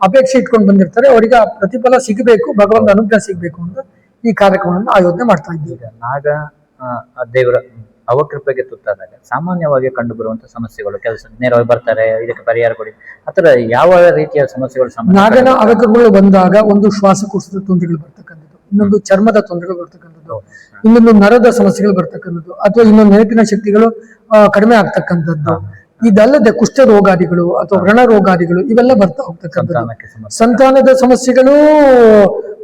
ಅಪೇಕ್ಷೆ ಇಟ್ಕೊಂಡು ಬಂದಿರ್ತಾರೆ. ಅವರಿಗೆ ಆ ಪ್ರತಿಫಲ ಸಿಗಬೇಕು ಭಗವಂತ ಅನುಗ್ರಹ ಸಿಗಬೇಕು ಅಂತ ಈ ಕಾರ್ಯಕ್ರಮವನ್ನು ಆಯೋಜನೆ ಮಾಡ್ತಾ ಇದ್ದೀವಿ. ಈಗ ನಾಗ ಆ, ದೇವರ ಅವಕೃಪೆಗೆ ತುತ್ತಾದಾಗ ಸಾಮಾನ್ಯವಾಗಿ ಕಂಡು ಬರುವಂತ ಸಮಸ್ಯೆಗಳು ಕೆಲಸ ನೇರವಾಗಿ ಬರ್ತಾರೆ ಇದಕ್ಕೆ ಪರಿಹಾರ ಕೊಡಿ. ಆತರ ಯಾವ ರೀತಿಯ ಸಮಸ್ಯೆಗಳು ಸಾಮಾನ್ಯ ನಾಗನ ಅವಕಗಳು ಬಂದಾಗ ಒಂದು ಶ್ವಾಸಕೋಶದ ತೊಂದರೆಗಳು ಬರ್ತಕ್ಕಂಥದ್ದು ಇನ್ನೊಂದು ಚರ್ಮದ ತೊಂದರೆಗಳು ಬರ್ತಕ್ಕಂಥದ್ದು ಇನ್ನೊಂದು ನರದ ಸಮಸ್ಯೆಗಳು ಬರ್ತಕ್ಕಂಥದ್ದು ಅಥವಾ ಇನ್ನೊಂದು ನೆನಪಿನ ಶಕ್ತಿಗಳು ಆ, ಕಡಿಮೆ ಆಗ್ತಕ್ಕಂಥದ್ದು. ಇದಲ್ಲದೆ ಕುಷ್ಠ ರೋಗಾದಿಗಳು ಅಥವಾ ವ್ರಣ ರೋಗಾದಿಗಳು ಇವೆಲ್ಲ ಬರ್ತಾ ಹೋಗ್ತಕ್ಕಂಥ ಸಂತಾನಕ್ಕೆ ಸಮಸ್ಯೆ. ಸಂತಾನದ ಸಮಸ್ಯೆಗಳು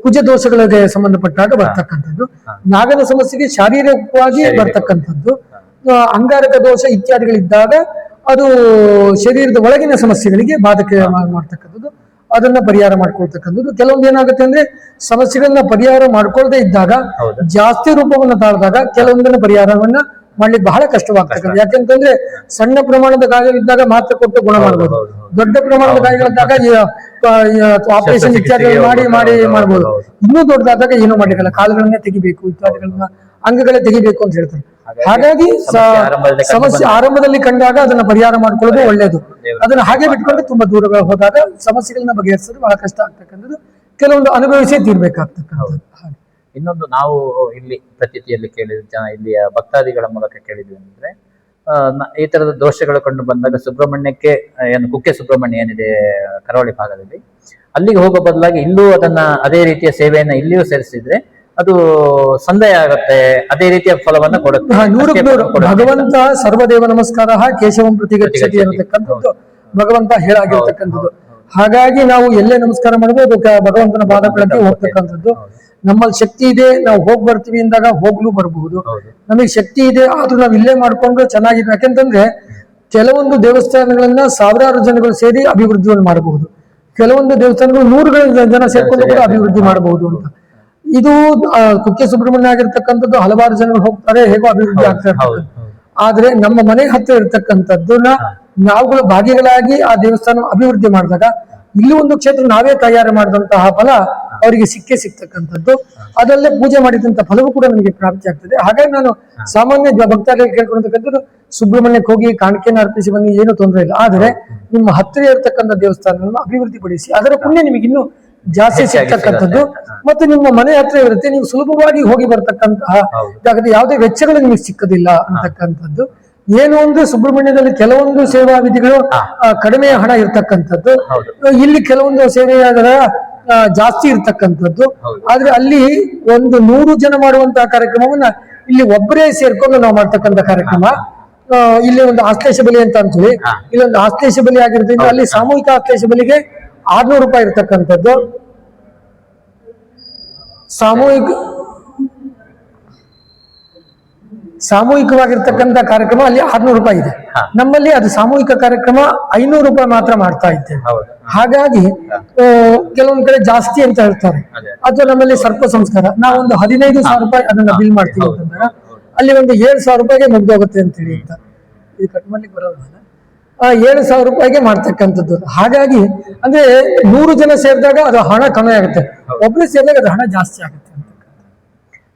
ಕುಜ ದೋಷಗಳಿಗೆ ಸಂಬಂಧಪಟ್ಟಾಗ ಬರ್ತಕ್ಕಂಥದ್ದು. ನಾಗನ ಸಮಸ್ಯೆಗೆ ಶಾರೀರಿಕವಾಗಿ ಬರ್ತಕ್ಕಂಥದ್ದು. ಅಂಗಾರಕ ದೋಷ ಇತ್ಯಾದಿಗಳಿದ್ದಾಗ ಅದು ಶರೀರದ ಒಳಗಿನ ಸಮಸ್ಯೆಗಳಿಗೆ ಬಾಧಕ ಮಾಡ್ತಕ್ಕಂಥದ್ದು. ಅದನ್ನ ಪರಿಹಾರ ಮಾಡ್ಕೊಳ್ತಕ್ಕಂಥದ್ದು. ಕೆಲವೊಂದು ಏನಾಗುತ್ತೆ ಅಂದ್ರೆ ಸಮಸ್ಯೆಗಳನ್ನ ಪರಿಹಾರ ಮಾಡ್ಕೊಳ್ಳದೆ ಇದ್ದಾಗ ಜಾಸ್ತಿ ರೂಪವನ್ನು ತಾಳ್ದಾಗ ಕೆಲವೊಂದನ್ನ ಪರಿಹಾರವನ್ನ ಮಾಡ್ಲಿಕ್ಕೆ ಬಹಳ ಕಷ್ಟವಾಗ್ತಕ್ಕಂಥ ಯಾಕೆಂತಂದ್ರೆ ಸಣ್ಣ ಪ್ರಮಾಣದ ಗಾಯಗಳಿದ್ದಾಗ ಮಾತ್ರ ಕೊಟ್ಟು ಗುಣ ಮಾಡಬಹುದು ಹೌದು, ಹೌದು. ದೊಡ್ಡ ಪ್ರಮಾಣದ ಗಾಯಗಳಿದ್ದಾಗ ಆಪರೇಷನ್ ಇತ್ಯಾದಿ ಮಾಡಿ ಮಾಡಿ ಮಾಡ್ಬೋದು. ಇನ್ನೂ ದೊಡ್ಡದಾದಾಗ ಏನು ಮಾಡ್ಲಿಕ್ಕಲ್ಲ. ಕಾಲುಗಳನ್ನೇ ತೆಗಿಬೇಕು ಇತ್ಯಾದಿಗಳನ್ನ ಅಂಗಗಳೇ ತೆಗಿಬೇಕು ಅಂತ ಹೇಳ್ತಾರೆ. ಹಾಗಾಗಿ ಸಮಸ್ಯೆ ಆರಂಭದಲ್ಲಿ ಕಂಡಾಗ ಅದನ್ನ ಪರಿಹಾರ ಮಾಡ್ಕೊಳ್ಳೋದು ಒಳ್ಳೇದು. ಅದನ್ನ ಹಾಗೆ ಬಿಟ್ಕೊಂಡು ತುಂಬಾ ದೂರ ಹೋದಾಗ ಸಮಸ್ಯೆಗಳನ್ನ ಬಗೆಹರಿಸೋದು ಬಹಳ ಕಷ್ಟ ಆಗ್ತಕ್ಕಂಥದ್ದು. ಕೆಲವೊಂದು ಅನುಭವಿಸೇ ತೀರ್ಬೇಕಾಗ್ತಕ್ಕಂಥದ್ದು. ಹಾಗೆ. ಇನ್ನೊಂದು ನಾವು ಇಲ್ಲಿ ಪ್ರತೀತಿಯಲ್ಲಿ ಕೇಳಿದ ಜನ ಇಲ್ಲಿಯ ಭಕ್ತಾದಿಗಳ ಮೂಲಕ ಕೇಳಿದ್ವಿ ಅಂದ್ರೆ ಈ ತರದ ದೋಷಗಳು ಕಂಡು ಬಂದಾಗ ಸುಬ್ರಹ್ಮಣ್ಯಕ್ಕೆ ಏನು ಕುಕ್ಕೆ ಸುಬ್ರಹ್ಮಣ್ಯ ಏನಿದೆ ಕರಾವಳಿ ಭಾಗದಲ್ಲಿ. ಅಲ್ಲಿಗೆ ಹೋಗೋ ಬದಲಾಗಿ ಇಲ್ಲೂ ಅದನ್ನ ಅದೇ ರೀತಿಯ ಸೇವೆಯನ್ನ ಇಲ್ಲಿಯೂ ಸೇರಿಸಿದ್ರೆ ಅದು ಸಂದೇಹ ಆಗುತ್ತೆ ಅದೇ ರೀತಿಯ ಫಲವನ್ನ ಕೊಡುತ್ತೆ. ಹಾ, ನೂರಕ್ಕೆ ನೂರು ಭಗವಂತ ಸರ್ವದೇವ ನಮಸ್ಕಾರ ಕೇಶವಂ ಪ್ರತಿಗಚ್ಚತಿ. ಅನ್ನತಕ್ಕಂಥದ್ದು. ಭಗವಂತ ಹೇಳಾಗಿರ್ತಕ್ಕಂಥದ್ದು. ಹಾಗಾಗಿ ನಾವು ಎಲ್ಲೇ ನಮಸ್ಕಾರ ಮಾಡಿದ್ರೆ ಅದು ಭಗವಂತನ ಪಾದಗಳಿಗೆ ಹೋಗ್ತಕ್ಕಂಥದ್ದು. ನಮ್ಮಲ್ಲಿ ಶಕ್ತಿ ಇದೆ ನಾವು ಹೋಗಿ ಬರ್ತೀವಿ ಅಂದಾಗ ಹೋಗ್ಲೂ ಬರಬಹುದು. ಹೌದು. ನಮಗೆ ಶಕ್ತಿ ಇದೆ ಆದ್ರೂ ನಾವು ಇಲ್ಲೇ ಮಾಡ್ಕೊಂಡ್ರೆ ಚೆನ್ನಾಗಿದೆ ಯಾಕೆಂತಂದ್ರೆ ಕೆಲವೊಂದು ದೇವಸ್ಥಾನಗಳನ್ನ ಸಾವಿರಾರು ಜನಗಳು ಸೇರಿ ಅಭಿವೃದ್ಧಿಯನ್ನು ಮಾಡಬಹುದು. ಕೆಲವೊಂದು ದೇವಸ್ಥಾನಗಳು ನೂರುಗಳ ಜನ ಸೇರ್ಕೊಂಡು ಕೂಡ ಅಭಿವೃದ್ಧಿ ಮಾಡಬಹುದು ಅಂತ. ಇದು ಕುಕ್ಕೆ ಸುಬ್ರಹ್ಮಣ್ಯ ಆಗಿರ್ತಕ್ಕಂಥದ್ದು ಹಲವಾರು ಜನಗಳು ಹೋಗ್ತಾರೆ ಹೇಗೋ ಅಭಿವೃದ್ಧಿ ಆಗ್ತಾ ಇರ್ತಾರೆ ಆದ್ರೆ ನಮ್ಮ ಮನೆ ಹತ್ತಿರ ಇರ್ತಕ್ಕಂಥದ್ದನ್ನ ನಾವುಗಳು ಭಾಗಿಗಳಾಗಿ ಆ ದೇವಸ್ಥಾನ ಅಭಿವೃದ್ಧಿ ಮಾಡಿದಾಗ ಇಲ್ಲಿ ಒಂದು ಕ್ಷೇತ್ರ ನಾವೇ ತಯಾರು ಮಾಡಿದಂತಹ ಫಲ ಅವರಿಗೆ ಸಿಕ್ಕೇ ಸಿಗ್ತಕ್ಕಂಥದ್ದು. ಅದಲ್ಲೇ ಪೂಜೆ ಮಾಡಿದಂತ ಫಲವೂ ಕೂಡ ನಮಗೆ ಪ್ರಾಪ್ತಿ ಆಗ್ತದೆ. ಹಾಗಾಗಿ ನಾನು ಸಾಮಾನ್ಯ ಭಕ್ತರಿಗೆ ಭಕ್ತಾದಿಗಳು ಕೇಳ್ಕೊಳ್ತಕ್ಕಂಥದ್ದು ಸುಬ್ರಹ್ಮಣ್ಯಕ್ಕೆ ಹೋಗಿ ಕಾಣಿಕೆಯನ್ನು ಅರ್ಪಿಸಿ ಬನ್ನಿ ಏನು ತೊಂದರೆ ಇಲ್ಲ. ಆದರೆ ನಿಮ್ಮ ಹತ್ತಿರ ಇರತಕ್ಕಂಥ ದೇವಸ್ಥಾನಗಳನ್ನು ಅಭಿವೃದ್ಧಿಪಡಿಸಿ ಅದರ ಪುಣ್ಯ ನಿಮಗೆ ಇನ್ನೂ ಜಾಸ್ತಿ ಸಿಗ್ತಕ್ಕಂಥದ್ದು. ಮತ್ತೆ ನಿಮ್ಮ ಮನೆ ಹತ್ರ ಇರುತ್ತೆ ನೀವು ಸುಲಭವಾಗಿ ಹೋಗಿ ಬರ್ತಕ್ಕಂತಹ. ಜಾಗದ ಯಾವುದೇ ವೆಚ್ಚಗಳು ನಿಮಗೆ ಸಿಕ್ಕದಿಲ್ಲ ಅಂತಕ್ಕಂಥದ್ದು. ಏನು ಒಂದು ಸುಬ್ರಹ್ಮಣ್ಯದಲ್ಲಿ ಕೆಲವೊಂದು ಸೇವಾ ವಿಧಿಗಳು ಕಡಿಮೆ ಹಣ ಇರ್ತಕ್ಕಂಥದ್ದು. ಇಲ್ಲಿ ಕೆಲವೊಂದು ಸೇವೆಯಾದ ಜಾಸ್ತಿ ಇರ್ತಕ್ಕಂಥದ್ದು. ಆದ್ರೆ ಅಲ್ಲಿ ಒಂದು ನೂರು ಜನ ಮಾಡುವಂತಹ ಕಾರ್ಯಕ್ರಮವನ್ನ ಇಲ್ಲಿ ಒಬ್ಬರೇ ಸೇರ್ಕೊಂಡು ನಾವು ಮಾಡ್ತಕ್ಕಂಥ ಕಾರ್ಯಕ್ರಮ. ಇಲ್ಲಿ ಒಂದು ಆಶ್ಲೇಷ ಬಲಿ ಅಂತ ಅಂತೀವಿ. ಇಲ್ಲೊಂದು ಆಶ್ಲೇಷ ಬಲಿ ಆಗಿರೋದ್ರಿಂದ ಅಲ್ಲಿ ಸಾಮೂಹಿಕ ಆಶ್ಲೇಷ ಬಲಿಗೆ ಆರ್ನೂರು ರೂಪಾಯಿ ಇರ್ತಕ್ಕಂಥದ್ದು. ಸಾಮೂಹಿಕ ಸಾಮೂಹಿಕವಾಗಿರ್ತಕ್ಕಂಥ ಕಾರ್ಯಕ್ರಮ ಅಲ್ಲಿ ಆರ್ನೂರು ರೂಪಾಯಿ ಇದೆ. ನಮ್ಮಲ್ಲಿ ಅದು ಸಾಮೂಹಿಕ ಕಾರ್ಯಕ್ರಮ ಐನೂರು ರೂಪಾಯಿ ಮಾತ್ರ ಮಾಡ್ತಾ ಇದ್ದೇವೆ. ಹಾಗಾಗಿ ಕೆಲವೊಂದ್ ಕಡೆ ಜಾಸ್ತಿ ಅಂತ ಹೇಳ್ತಾರೆ. ಅದೇ. ಅಥವಾ ನಮ್ಮಲ್ಲಿ ಸರ್ಪ ಸಂಸ್ಕಾರ. ನಾವೊಂದು ಹದಿನೈದು ಸಾವಿರ ರೂಪಾಯಿ ಅದನ್ನ ಬಿಲ್ ಮಾಡ್ತೀವಿ ಅಂತಂದಾಗ ಅಲ್ಲಿ ಒಂದು ಏಳು ಸಾವಿರ ರೂಪಾಯಿಗೆ ಮುಗ್ದೋಗುತ್ತೆ ಅಂತ ಹೇಳಿ ಅಂತ. ಇದು ಕಟ್ ಮಾಡ್ಲಿಕ್ಕೆ ಬರೋಲ್ಲ ಆ, ಏಳು ಸಾವಿರ ರೂಪಾಯಿಗೆ ಮಾಡ್ತಕ್ಕಂಥದ್ದು. ಹಾಗಾಗಿ ಅಂದ್ರೆ ನೂರು ಜನ ಸೇರಿದಾಗ ಅದು ಹಣ ಕಮ್ಮಿ ಆಗುತ್ತೆ. ಒಬ್ಬರು ಸೇರಿದಾಗ ಅದು ಹಣ ಜಾಸ್ತಿ ಆಗುತ್ತೆ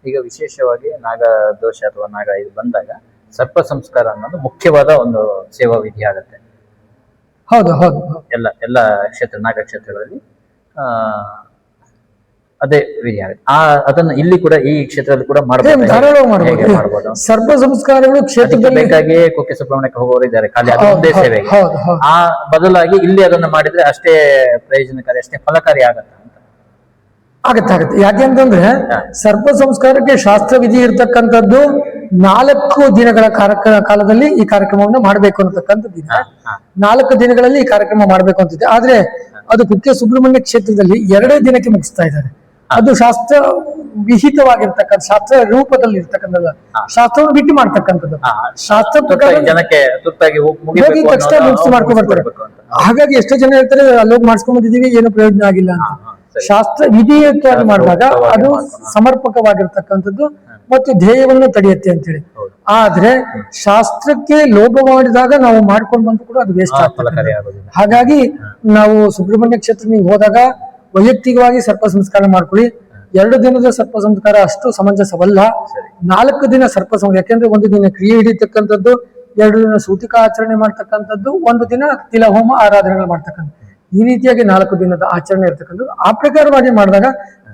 ಈಗ ವಿಶೇಷವಾಗಿ ನಾಗ ದೋಷ ಅಥವಾ ನಾಗ ಇದು ಬಂದಾಗ ಸರ್ಪ ಸಂಸ್ಕಾರ ಅನ್ನೋದು ಮುಖ್ಯವಾದ ಒಂದು ಸೇವಾ ವಿಧಿ ಆಗುತ್ತೆ. ಹೌದು ಹೌದು. ಎಲ್ಲ ಎಲ್ಲ ಕ್ಷೇತ್ರ ನಾಗ ಕ್ಷೇತ್ರಗಳಲ್ಲಿ ಆ ಅದೇ ವಿಧಿ ಆಗುತ್ತೆ. ಆ ಅದನ್ನ ಇಲ್ಲಿ ಕೂಡ ಈ ಕ್ಷೇತ್ರದಲ್ಲಿ ಕೂಡ ಮಾಡಬಹುದು ಸರ್ಪ ಸಂಸ್ಕಾರಗಳು ಕ್ಷೇತ್ರಕ್ಕೆ ಕ್ಷೇತ್ರದಲ್ಲಿ ಬೇಕಾಗಿ ಕುಕ್ಕೆ ಸುಬ್ರಹ್ಮಣ್ಯಕ್ಕೆ ಹೋಗೋರು ಇದ್ದಾರೆ. ಖಾಲಿ ಅದು ಹೌದು, ಹೌದು, ಸೇವೆಗೆ. ಆ ಬದಲಾಗಿ ಇಲ್ಲಿ ಅದನ್ನ ಮಾಡಿದ್ರೆ ಅಷ್ಟೇ ಪ್ರಯೋಜನಕಾರಿ ಅಷ್ಟೇ ಫಲಕಾರಿ ಆಗತ್ತೆ. ಅಂತ ಆಗತ್ತೆ ಆಗತ್ತೆ ಯಾಕೆಂತಂದ್ರೆ ಸರ್ಪ ಸಂಸ್ಕಾರಕ್ಕೆ ಶಾಸ್ತ್ರ ವಿಧಿ ಇರ್ತಕ್ಕಂಥದ್ದು ನಾಲ್ಕು ದಿನಗಳ ಕಾರ್ಯಕ್ರಮ ಕಾಲದಲ್ಲಿ ಈ ಕಾರ್ಯಕ್ರಮವನ್ನು ಮಾಡಬೇಕು ಅನ್ನತಕ್ಕಂಥದ್ದು ದಿನ. ನಾಲ್ಕು ದಿನಗಳಲ್ಲಿ ಈ ಕಾರ್ಯಕ್ರಮ ಮಾಡಬೇಕು ಅಂತಿದೆ. ಆದ್ರೆ ಅದು ಕುಕ್ಕೆ ಸುಬ್ರಹ್ಮಣ್ಯ ಕ್ಷೇತ್ರದಲ್ಲಿ ಎರಡೇ ದಿನಕ್ಕೆ ಮುಗಿಸ್ತಾ ಇದ್ದಾರೆ. ಅದು ಶಾಸ್ತ್ರ ವಿಹಿತವಾಗಿರ್ತಕ್ಕಂಥ ಶಾಸ್ತ್ರ ರೂಪದಲ್ಲಿ ಇರ್ತಕ್ಕಂಥದ್ದು ಶಾಸ್ತ್ರವನ್ನು ಬಿಟ್ಟು ಮಾಡ್ತಕ್ಕಂಥದ್ದು. ಶಾಸ್ತ್ರ ಪ್ರಕಾರ ಜನಕ್ಕೆ ತಕ್ಷಣ ಮುಗಿಸಿ ಮಾಡ್ಕೊಂಡ್ ಬರ್ತಾರೆ. ಹಾಗಾಗಿ ಎಷ್ಟೋ ಜನ ಹೇಳ್ತಾರೆ ಅಲ್ಲೋಗಿ ಮಾಡ್ಸ್ಕೊಂಡ್ ಬಂದಿದೀವಿ ಏನು ಪ್ರಯೋಜನ ಆಗಿಲ್ಲ ಅಂತ. ಶಾಸ್ತ್ರ ವಿಧಿಯುಕ್ತವಾಗಿ ಮಾಡಿದಾಗ ಅದು. ಸಮರ್ಪಕವಾಗಿರ್ತಕ್ಕಂಥದ್ದು ಮತ್ತು ಧ್ಯೇಯವನ್ನು ತಡೆಯುತ್ತೆ ಅಂತೇಳಿ. ಹೇಳಿ ಆದ್ರೆ ಶಾಸ್ತ್ರಕ್ಕೆ ಲೋಭ ಮಾಡಿದಾಗ ನಾವು ಮಾಡ್ಕೊಂಡು ಬಂದು ಕೂಡ ಅದು ವೇಸ್ಟ್ ಆಗ್ತದೆ. ಹಾಗಾಗಿ ನಾವು ಸುಬ್ರಹ್ಮಣ್ಯ ಕ್ಷೇತ್ರ ಹೋದಾಗ ವೈಯಕ್ತಿಕವಾಗಿ ಸರ್ಪ ಸಂಸ್ಕಾರ ಮಾಡ್ಕೊಳ್ಳಿ. ಎರಡು ದಿನದ ಸರ್ಪ ಸಂಸ್ಕಾರ ಅಷ್ಟು ಸಮಂಜಸವಲ್ಲ. ನಾಲ್ಕು ದಿನ ಸರ್ಪ ಸಂಸ್ಕಾರ ಯಾಕೆಂದ್ರೆ ಒಂದು ದಿನ ಕ್ರಿಯೆ ಹಿಡಿತಕ್ಕಂಥದ್ದು ಎರಡು ದಿನ ಸೂತಿಕ ಆಚರಣೆ ಮಾಡ್ತಕ್ಕಂಥದ್ದು ಒಂದು ದಿನ ತಿಲಹೋಮ ಆರಾಧನೆಗಳು ಮಾಡ್ತಕ್ಕಂಥ ಈ ರೀತಿಯಾಗಿ ನಾಲ್ಕು ದಿನದ ಆಚರಣೆ ಇರ್ತಕ್ಕಂಥದ್ದು. ಆ ಪ್ರಕಾರವಾಗಿ ಮಾಡಿದಾಗ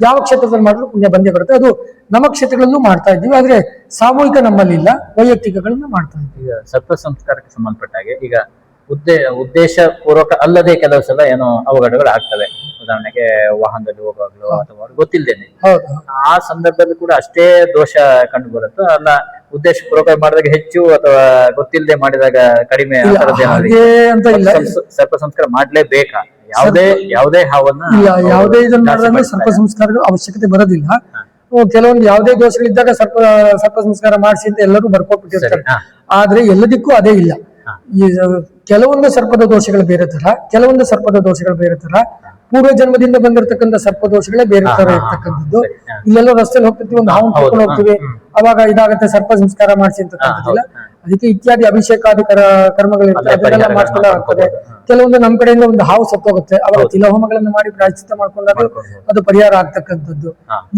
ಯಾವ ಕ್ಷೇತ್ರದಲ್ಲಿ ಮಾಡಿದ್ರು ಪುಣ್ಯ ಬಂದೇ ಬರುತ್ತೆ. ಅದು ನಮ್ಮ ಕ್ಷೇತ್ರಗಳಲ್ಲೂ ಮಾಡ್ತಾ ಇದ್ದೀವಿ ಆದ್ರೆ ಸಾಮೂಹಿಕ ನಮ್ಮಲ್ಲಿ ಇಲ್ಲ. ವೈಯಕ್ತಿಕಗಳನ್ನ ಮಾಡ್ತಾ ಇದ್ದೀವಿ. ಈಗ ಸರ್ಪ ಸಂಸ್ಕಾರಕ್ಕೆ ಸಂಬಂಧಪಟ್ಟ ಹಾಗೆ ಈಗ ಉದ್ದೇ ಉದ್ದೇಶ ಪೂರ್ವಕ ಅಲ್ಲದೆ ಕೆಲವು ಸಲ ಏನೋ ಅವಘಡಗಳು ಆಗ್ತವೆ. ಉದಾಹರಣೆಗೆ ವಾಹನದಲ್ಲಿ ಹೋಗುವಾಗ್ಲೋ ಅಥವಾ ಗೊತ್ತಿಲ್ಲದೇನೆ ಹೌದು. ಆ ಸಂದರ್ಭದಲ್ಲಿ ಕೂಡ ಅಷ್ಟೇ ದೋಷ ಕಂಡು ಬರುತ್ತೋ ಅಲ್ಲ ಉದ್ದೇಶ ಪೂರ್ವಕ ಮಾಡಿದಾಗ ಹೆಚ್ಚು ಅಥವಾ ಗೊತ್ತಿಲ್ಲದೆ ಮಾಡಿದಾಗ ಕಡಿಮೆ ಇಲ್ಲ ಹಾಗೆ ಅಂತ ಇಲ್ಲ. ಸರ್ಪ- ಸಂಸ್ಕಾರ ಮಾಡ್ಲೇಬೇಕಾ? ಯಾವುದೇ ಯಾವುದೇ ಹಾವನ್ನ ಇಲ್ಲ ಅವ್ರು ಯಾವುದೇ ಇದನ್ನ ಜಾಸ್ತಿ ಮಾಡಿದ್ರೆ ಸರ್ಪ ಸಂಸ್ಕಾರಗಳು ಅವಶ್ಯಕತೆ ಬರೋದಿಲ್ಲ. ಕೆಲವೊಂದು ಯಾವುದೇ ದೋಷಗಳಿದ್ದಾಗ ಸರ್ಪ ಸರ್ಪ ಸಂಸ್ಕಾರ ಮಾಡಿಸಿ ಅಂತ ಎಲ್ಲರೂ ಬರ್ಕೊಟ್ಬಿಟ್ಟಿರ್ತಾರೆ. ಹಾ. ಆದ್ರೆ ಎಲ್ಲದಕ್ಕೂ ಅದೇ ಇಲ್ಲ. ಈ ಕೆಲವೊಂದು ಸರ್ಪದ ದೋಷಗಳು ಬೇರೆ ತರ ಕೆಲವೊಂದು ಸರ್ಪದ ದೋಷಗಳು ಬೇರೆ ತರ ಪೂರ್ವ ಜನ್ಮದಿಂದ ಬಂದಿರತಕ್ಕಂಥ ಸರ್ಪದೋಷಗಳೇ ಬೇರೆ ತರ ಇರ್ತಕ್ಕಂಥದ್ದು. ಇಲ್ಲೆಲ್ಲ ರಸ್ತೆಲಿ ಹೋಗ್ತಿರ್ತೀವಿ ಒಂದು ಹಾವು ಹಾಕೊಂಡು ಹೋಗ್ತೀವಿ. ಅವಾಗ ಇದಾಗುತ್ತೆ ಸರ್ಪ ಸಂಸ್ಕಾರ ಮಾಡಿಸಿ ಅಂತಕ್ಕಂಥದ್ದಿಲ್ಲ. ಅದಕ್ಕೆ ಇತ್ಯಾದಿ ಅಭಿಷೇಕಾದಿ ಕರ ಕರ್ಮಗಳಿರ್ತವೆ ಅದನ್ನೆಲ್ಲ ಆಗ್ತದೆ. ಕೆಲವೊಂದು ನಮ್ಮ ಕಡೆಯಿಂದ ಒಂದು ಹಾವು ಸತ್ತೋಗುತ್ತೆ. ಅವಾಗ ತಿಲಹೋಮಗಳನ್ನು ಮಾಡಿ ಪ್ರಾಯಶ್ಚಿತ್ತ ಮಾಡ್ಕೊಂಡಾಗ ಅದು ಪರಿಹಾರ ಆಗ್ತಕ್ಕಂಥದ್ದು.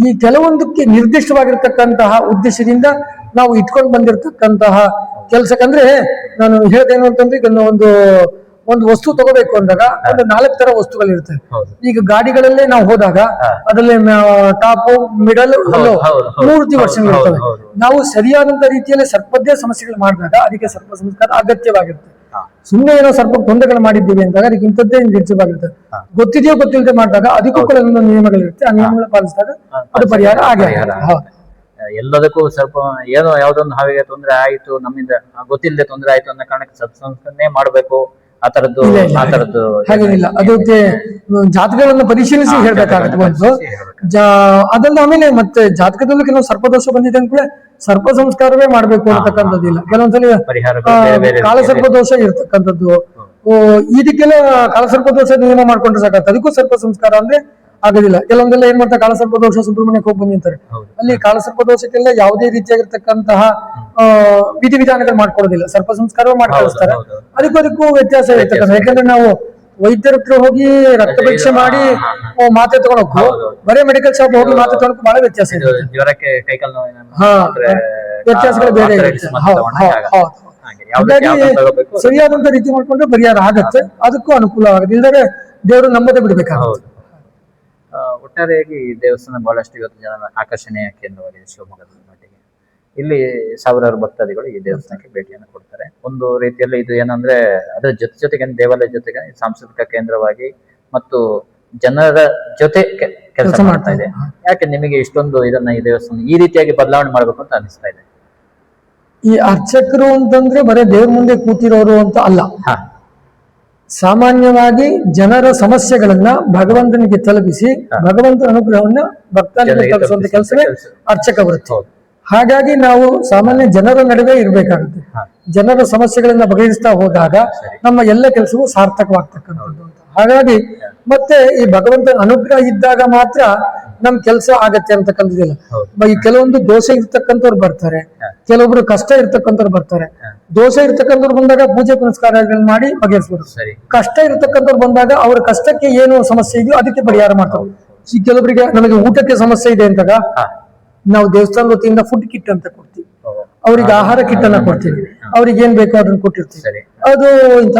ಈ ಕೆಲವೊಂದಕ್ಕೆ ನಿರ್ದಿಷ್ಟವಾಗಿರ್ತಕ್ಕಂತಹ ಉದ್ದೇಶದಿಂದ ನಾವು ಇಟ್ಕೊಂಡು ಬಂದಿರತಕ್ಕಂತಹ ಕೆಲ್ಸಕ್ಕಂದ್ರೆ ನಾನು ಹೇಳ್ದೇನು ಅಂತಂದ್ರೆ ಈಗ ಒಂದು ಒಂದು ವಸ್ತು ತಗೋಬೇಕು ಅಂದಾಗ ಒಂದು ನಾಲ್ಕು ತರ ವಸ್ತುಗಳಿರ್ತವೆ ಇರುತ್ತೆ ಈಗ ಗಾಡಿಗಳಲ್ಲೇ ನಾವು ಹೋದಾಗ ಅದರಲ್ಲಿ ಟಾಪ್ ಮಿಡಲ್ ಅಲ್ಲೋ ಮೂರು ಹೌದು. ಮೂರ್ತಿ ವರ್ಷಗಳು ಇರ್ತವೆ ನಾವು ಸರಿಯಾದಂತ ರೀತಿಯಲ್ಲಿ ಸರ್ಪದ್ದೇ ಸಮಸ್ಯೆಗಳು ಮಾಡಿದಾಗ ಅದಕ್ಕೆ ಸರ್ಪ ಸಂಸ್ಕಾರ ಅಗತ್ಯವಾಗಿರುತ್ತೆ. ಸುಮ್ಮನೆ ಏನೋ ಸ್ವಲ್ಪ ತೊಂದರೆಗಳು ಮಾಡಿದ್ದೀವಿ ಅಂದಾಗ ಅದಕ್ಕೆ ಇಂಥದ್ದೇ ನಿರ್ಜವಾಗಿರ್ತದೆ ಗೊತ್ತಿದೆಯೋ ಗೊತ್ತಿಲ್ಲದೆ ಮಾಡಿದಾಗ ಅದಕ್ಕೂ ಕೂಡ ನಿಯಮಗಳು ನಿಯಮಗಳಿರುತ್ತೆ. ಆ ನಿಯಮಗಳು ಪಾಲಿಸಿದಾಗ ಅದು ಪರಿಹಾರ ಆಗಿ ಎಲ್ಲದಕ್ಕೂ ಸ್ವಲ್ಪ ಏನೋ ಯಾವ್ದೊಂದು ಹಾವಿಗೆ ತೊಂದರೆ ಆಯಿತು ನಮ್ಮಿಂದ ಗೊತ್ತಿಲ್ಲದೆ ತೊಂದರೆ ಆಯ್ತು ಅನ್ನೋ ಕಾರಣಕ್ಕೆ ಸತ್ಸಂಸ್ಕರಣೆ ಮಾಡ್ಬೇಕು. ಆ ತರದ್ದು ಇಲ್ಲ, ಇಲ್ಲ, ಹಾಗೇನಿಲ್ಲ. ಅದಕ್ಕೆ ಜಾತಕಗಳನ್ನು ಪರಿಶೀಲಿಸಿ ಹೇಳ್ಬೇಕಾಗತ್ತೆ ಒಂದು. ಅದಲ್ಲ ಆಮೇಲೆ ಮತ್ತೆ ಜಾತಕದಲ್ಲೂ ಕೆಲವು ಸರ್ಪದೋಷ ಬಂದಿದೆ ಅಂತ ಕೂಡ ಸರ್ಪ ಸಂಸ್ಕಾರವೇ ಮಾಡ್ಬೇಕು ಅಂತಕ್ಕಂಥದ್ದಿಲ್ಲ ಕೆಲವೊಂದ್ಸಲಿ. ಕಾಲಸರ್ಪ ದೋಷ ಇರ್ತಕ್ಕಂಥದ್ದು. ಇದಕ್ಕೆಲ್ಲ ಕಾಲಸರ್ಪ ದೋಷ ನಿಯಮ ಮಾಡ್ಕೊಂಡ್ರೆ ಸಾಕತ್ತೆ ಅದಕ್ಕೂ ಸರ್ಪ ಸಂಸ್ಕಾರ ಅಂದ್ರೆ ಆಗೋದಿಲ್ಲ. ಕೆಲವೊಂದೆಲ್ಲ ಏನ್ ಮಾಡ್ತಾರೆ ಕಾಳಸರ್ಪ ದೋಷ ಸುಬ್ರಹ್ಮಣ್ಯಕ್ಕೆ ಹೋಗಿ ಬಂದಿರ್ತಾರೆ ಅಲ್ಲಿ ಕಾಳಸರ್ಪ ದೋಷಕ್ಕೆಲ್ಲ ಯಾವುದೇ ರೀತಿಯಾಗಿರ್ತಕ್ಕಂತಹ ಆ, ವಿಧಿವಿಧಾನಗಳು ಮಾಡ್ಕೊಡೋದಿಲ್ಲ. ಸರ್ಪ ಸಂಸ್ಕಾರ ಮಾಡ್ಕೊಳಿಸ್ತಾರೆ. ಅದಕ್ಕೂ ಅದಕ್ಕೂ ವ್ಯತ್ಯಾಸ ಇರ್ತಕ್ಕಂಥ. ಯಾಕಂದ್ರೆ ನಾವು ವೈದ್ಯರ ಹತ್ರ ಹೋಗಿ ರಕ್ತ ಪರೀಕ್ಷೆ ಮಾಡಿ ಮಾತ್ರೆ ತಗೊಳಕ್ಕೂ ಬರೀ ಮೆಡಿಕಲ್ ಶಾಪ್ ಹೋಗಿ ಮಾತ್ರೆ ತಗೊಳಕ್ಕೂ ಬಹಳ ವ್ಯತ್ಯಾಸ ಇದೆ ಜ್ವರಕ್ಕೆ ಕೈಕಾಲು ವ್ಯತ್ಯಾಸಗಳು ಬೇರೆ ಹೌದು, ಆಗತ್ತೆ. ಸರಿಯಾದಂತ ರೀತಿ ಮಾಡ್ಕೊಂಡ್ರೆ ಪರಿಹಾರ ಆಗತ್ತೆ. ಅದಕ್ಕೂ ಅನುಕೂಲವಾಗುತ್ತೆ. ಇಲ್ಲದ್ರೆ ದೇವರು ನಂಬದೇ ಬಿಡ್ಬೇಕಾಗುತ್ತೆ. ಒಟ್ಟಾರೆಯಾಗಿ ಈ ದೇವಸ್ಥಾನ ಬಹಳಷ್ಟು ಇವತ್ತು ಜನ ಆಕರ್ಷಣೆಯ ಕೇಂದ್ರವಾಗಿದೆ ಶಿವಮೊಗ್ಗದ ಮಟ್ಟಿಗೆ. ಇಲ್ಲಿ ಸಾವಿರಾರು ಭಕ್ತಾದಿಗಳು ಈ ದೇವಸ್ಥಾನಕ್ಕೆ ಭೇಟಿಯನ್ನು ಕೊಡ್ತಾರೆ. ಒಂದು ರೀತಿಯಲ್ಲಿ ಇದು ಏನಂದ್ರೆ ಅದರ ಜೊತೆ ಜೊತೆಗೆ ದೇವಾಲಯ ಜೊತೆಗೆ ಸಾಂಸ್ಕೃತಿಕ ಕೇಂದ್ರವಾಗಿ ಮತ್ತು ಜನರ ಜೊತೆ ಕೆಲಸ ಮಾಡ್ತಾ ಇದೆ. ಯಾಕೆ ನಿಮಗೆ ಇಷ್ಟೊಂದು ಇದನ್ನ ಈ ದೇವಸ್ಥಾನ ಈ ರೀತಿಯಾಗಿ ಬದಲಾವಣೆ ಮಾಡಬೇಕು ಅಂತ ಅನಿಸ್ತಾ ಇದೆ? ಈ ಅರ್ಚಕರು ಅಂತಂದ್ರೆ ಬರೀ ದೇವ್ರ ಮುಂದೆ ಕೂತಿರೋರು ಅಂತ ಅಲ್ಲ. ಸಾಮಾನ್ಯವಾಗಿ ಜನರ ಸಮಸ್ಯೆಗಳನ್ನ ಭಗವಂತನಿಗೆ ತಲುಪಿಸಿ ಭಗವಂತನ ಅನುಗ್ರಹವನ್ನ ಭಕ್ತನಿಗೆ ತಲುಪಿಸುವಂತ ಕೆಲಸವೇ ಕೆಲ್ಸ. ಅರ್ಚಕ ವೃತ್ತಿ. ಹಾಗಾಗಿ ನಾವು ಸಾಮಾನ್ಯ ಜನರ ನಡುವೆ ಇರಬೇಕಾಗುತ್ತೆ. ಜನರ ಸಮಸ್ಯೆಗಳನ್ನ ಬಗೆಹರಿಸ್ತಾ ಹೋದಾಗ ನಮ್ಮ ಎಲ್ಲ ಕೆಲಸವೂ ಸಾರ್ಥಕವಾಗ್ತಕ್ಕಂಥದ್ದು ಅಂತ. ಹಾಗಾಗಿ ಮತ್ತೆ ಈ ಭಗವಂತನ ಅನುಗ್ರಹ ಇದ್ದಾಗ ಮಾತ್ರ ನಮ್ ಕೆಲಸ ಆಗತ್ತೆ ಅಂತಕ್ಕಂಥದ್ದಿಲ್ಲ. ಈ ಕೆಲವೊಂದು ದೋಸೆ ಇರ್ತಕ್ಕಂಥವ್ರು ಬರ್ತಾರೆ. ಕೆಲವೊಬ್ರು ಕಷ್ಟ ಇರ್ತಕ್ಕಂಥವ್ರು ಬರ್ತಾರೆ. ದೋಷ ಇರ್ತಕ್ಕಂಥವ್ರು ಬಂದಾಗ ಪೂಜೆ ಪುನಸ್ಕಾರಗಳನ್ನ ಮಾಡಿ ಬಗೆಹರಿಸ್ಬೋದು. ಕಷ್ಟ ಇರ್ತಕ್ಕಂಥವ್ರು ಬಂದಾಗ ಅವ್ರ ಕಷ್ಟಕ್ಕೆ ಏನು ಸಮಸ್ಯೆ ಇದೆಯೋ ಅದಕ್ಕೆ ಪರಿಹಾರ ಮಾಡ್ತಾರೆ. ಈ ಕೆಲವರಿಗೆ ನಮಗೆ ಊಟಕ್ಕೆ ಸಮಸ್ಯೆ ಇದೆ ಅಂತಾಗ ನಾವು ದೇವಸ್ಥಾನ ವತಿಯಿಂದ ಫುಡ್ ಕಿಟ್ ಅಂತ ಕೊಡ್ತೀವಿ. ಅವ್ರಿಗೆ ಆಹಾರ ಕಿಟ್ ಅನ್ನ ಕೊಡ್ತೀವಿ. ಅವ್ರಿಗೆ ಏನ್ ಬೇಕೋ ಅದನ್ನ ಕೊಟ್ಟಿರ್ತೀವಿ. ಅದು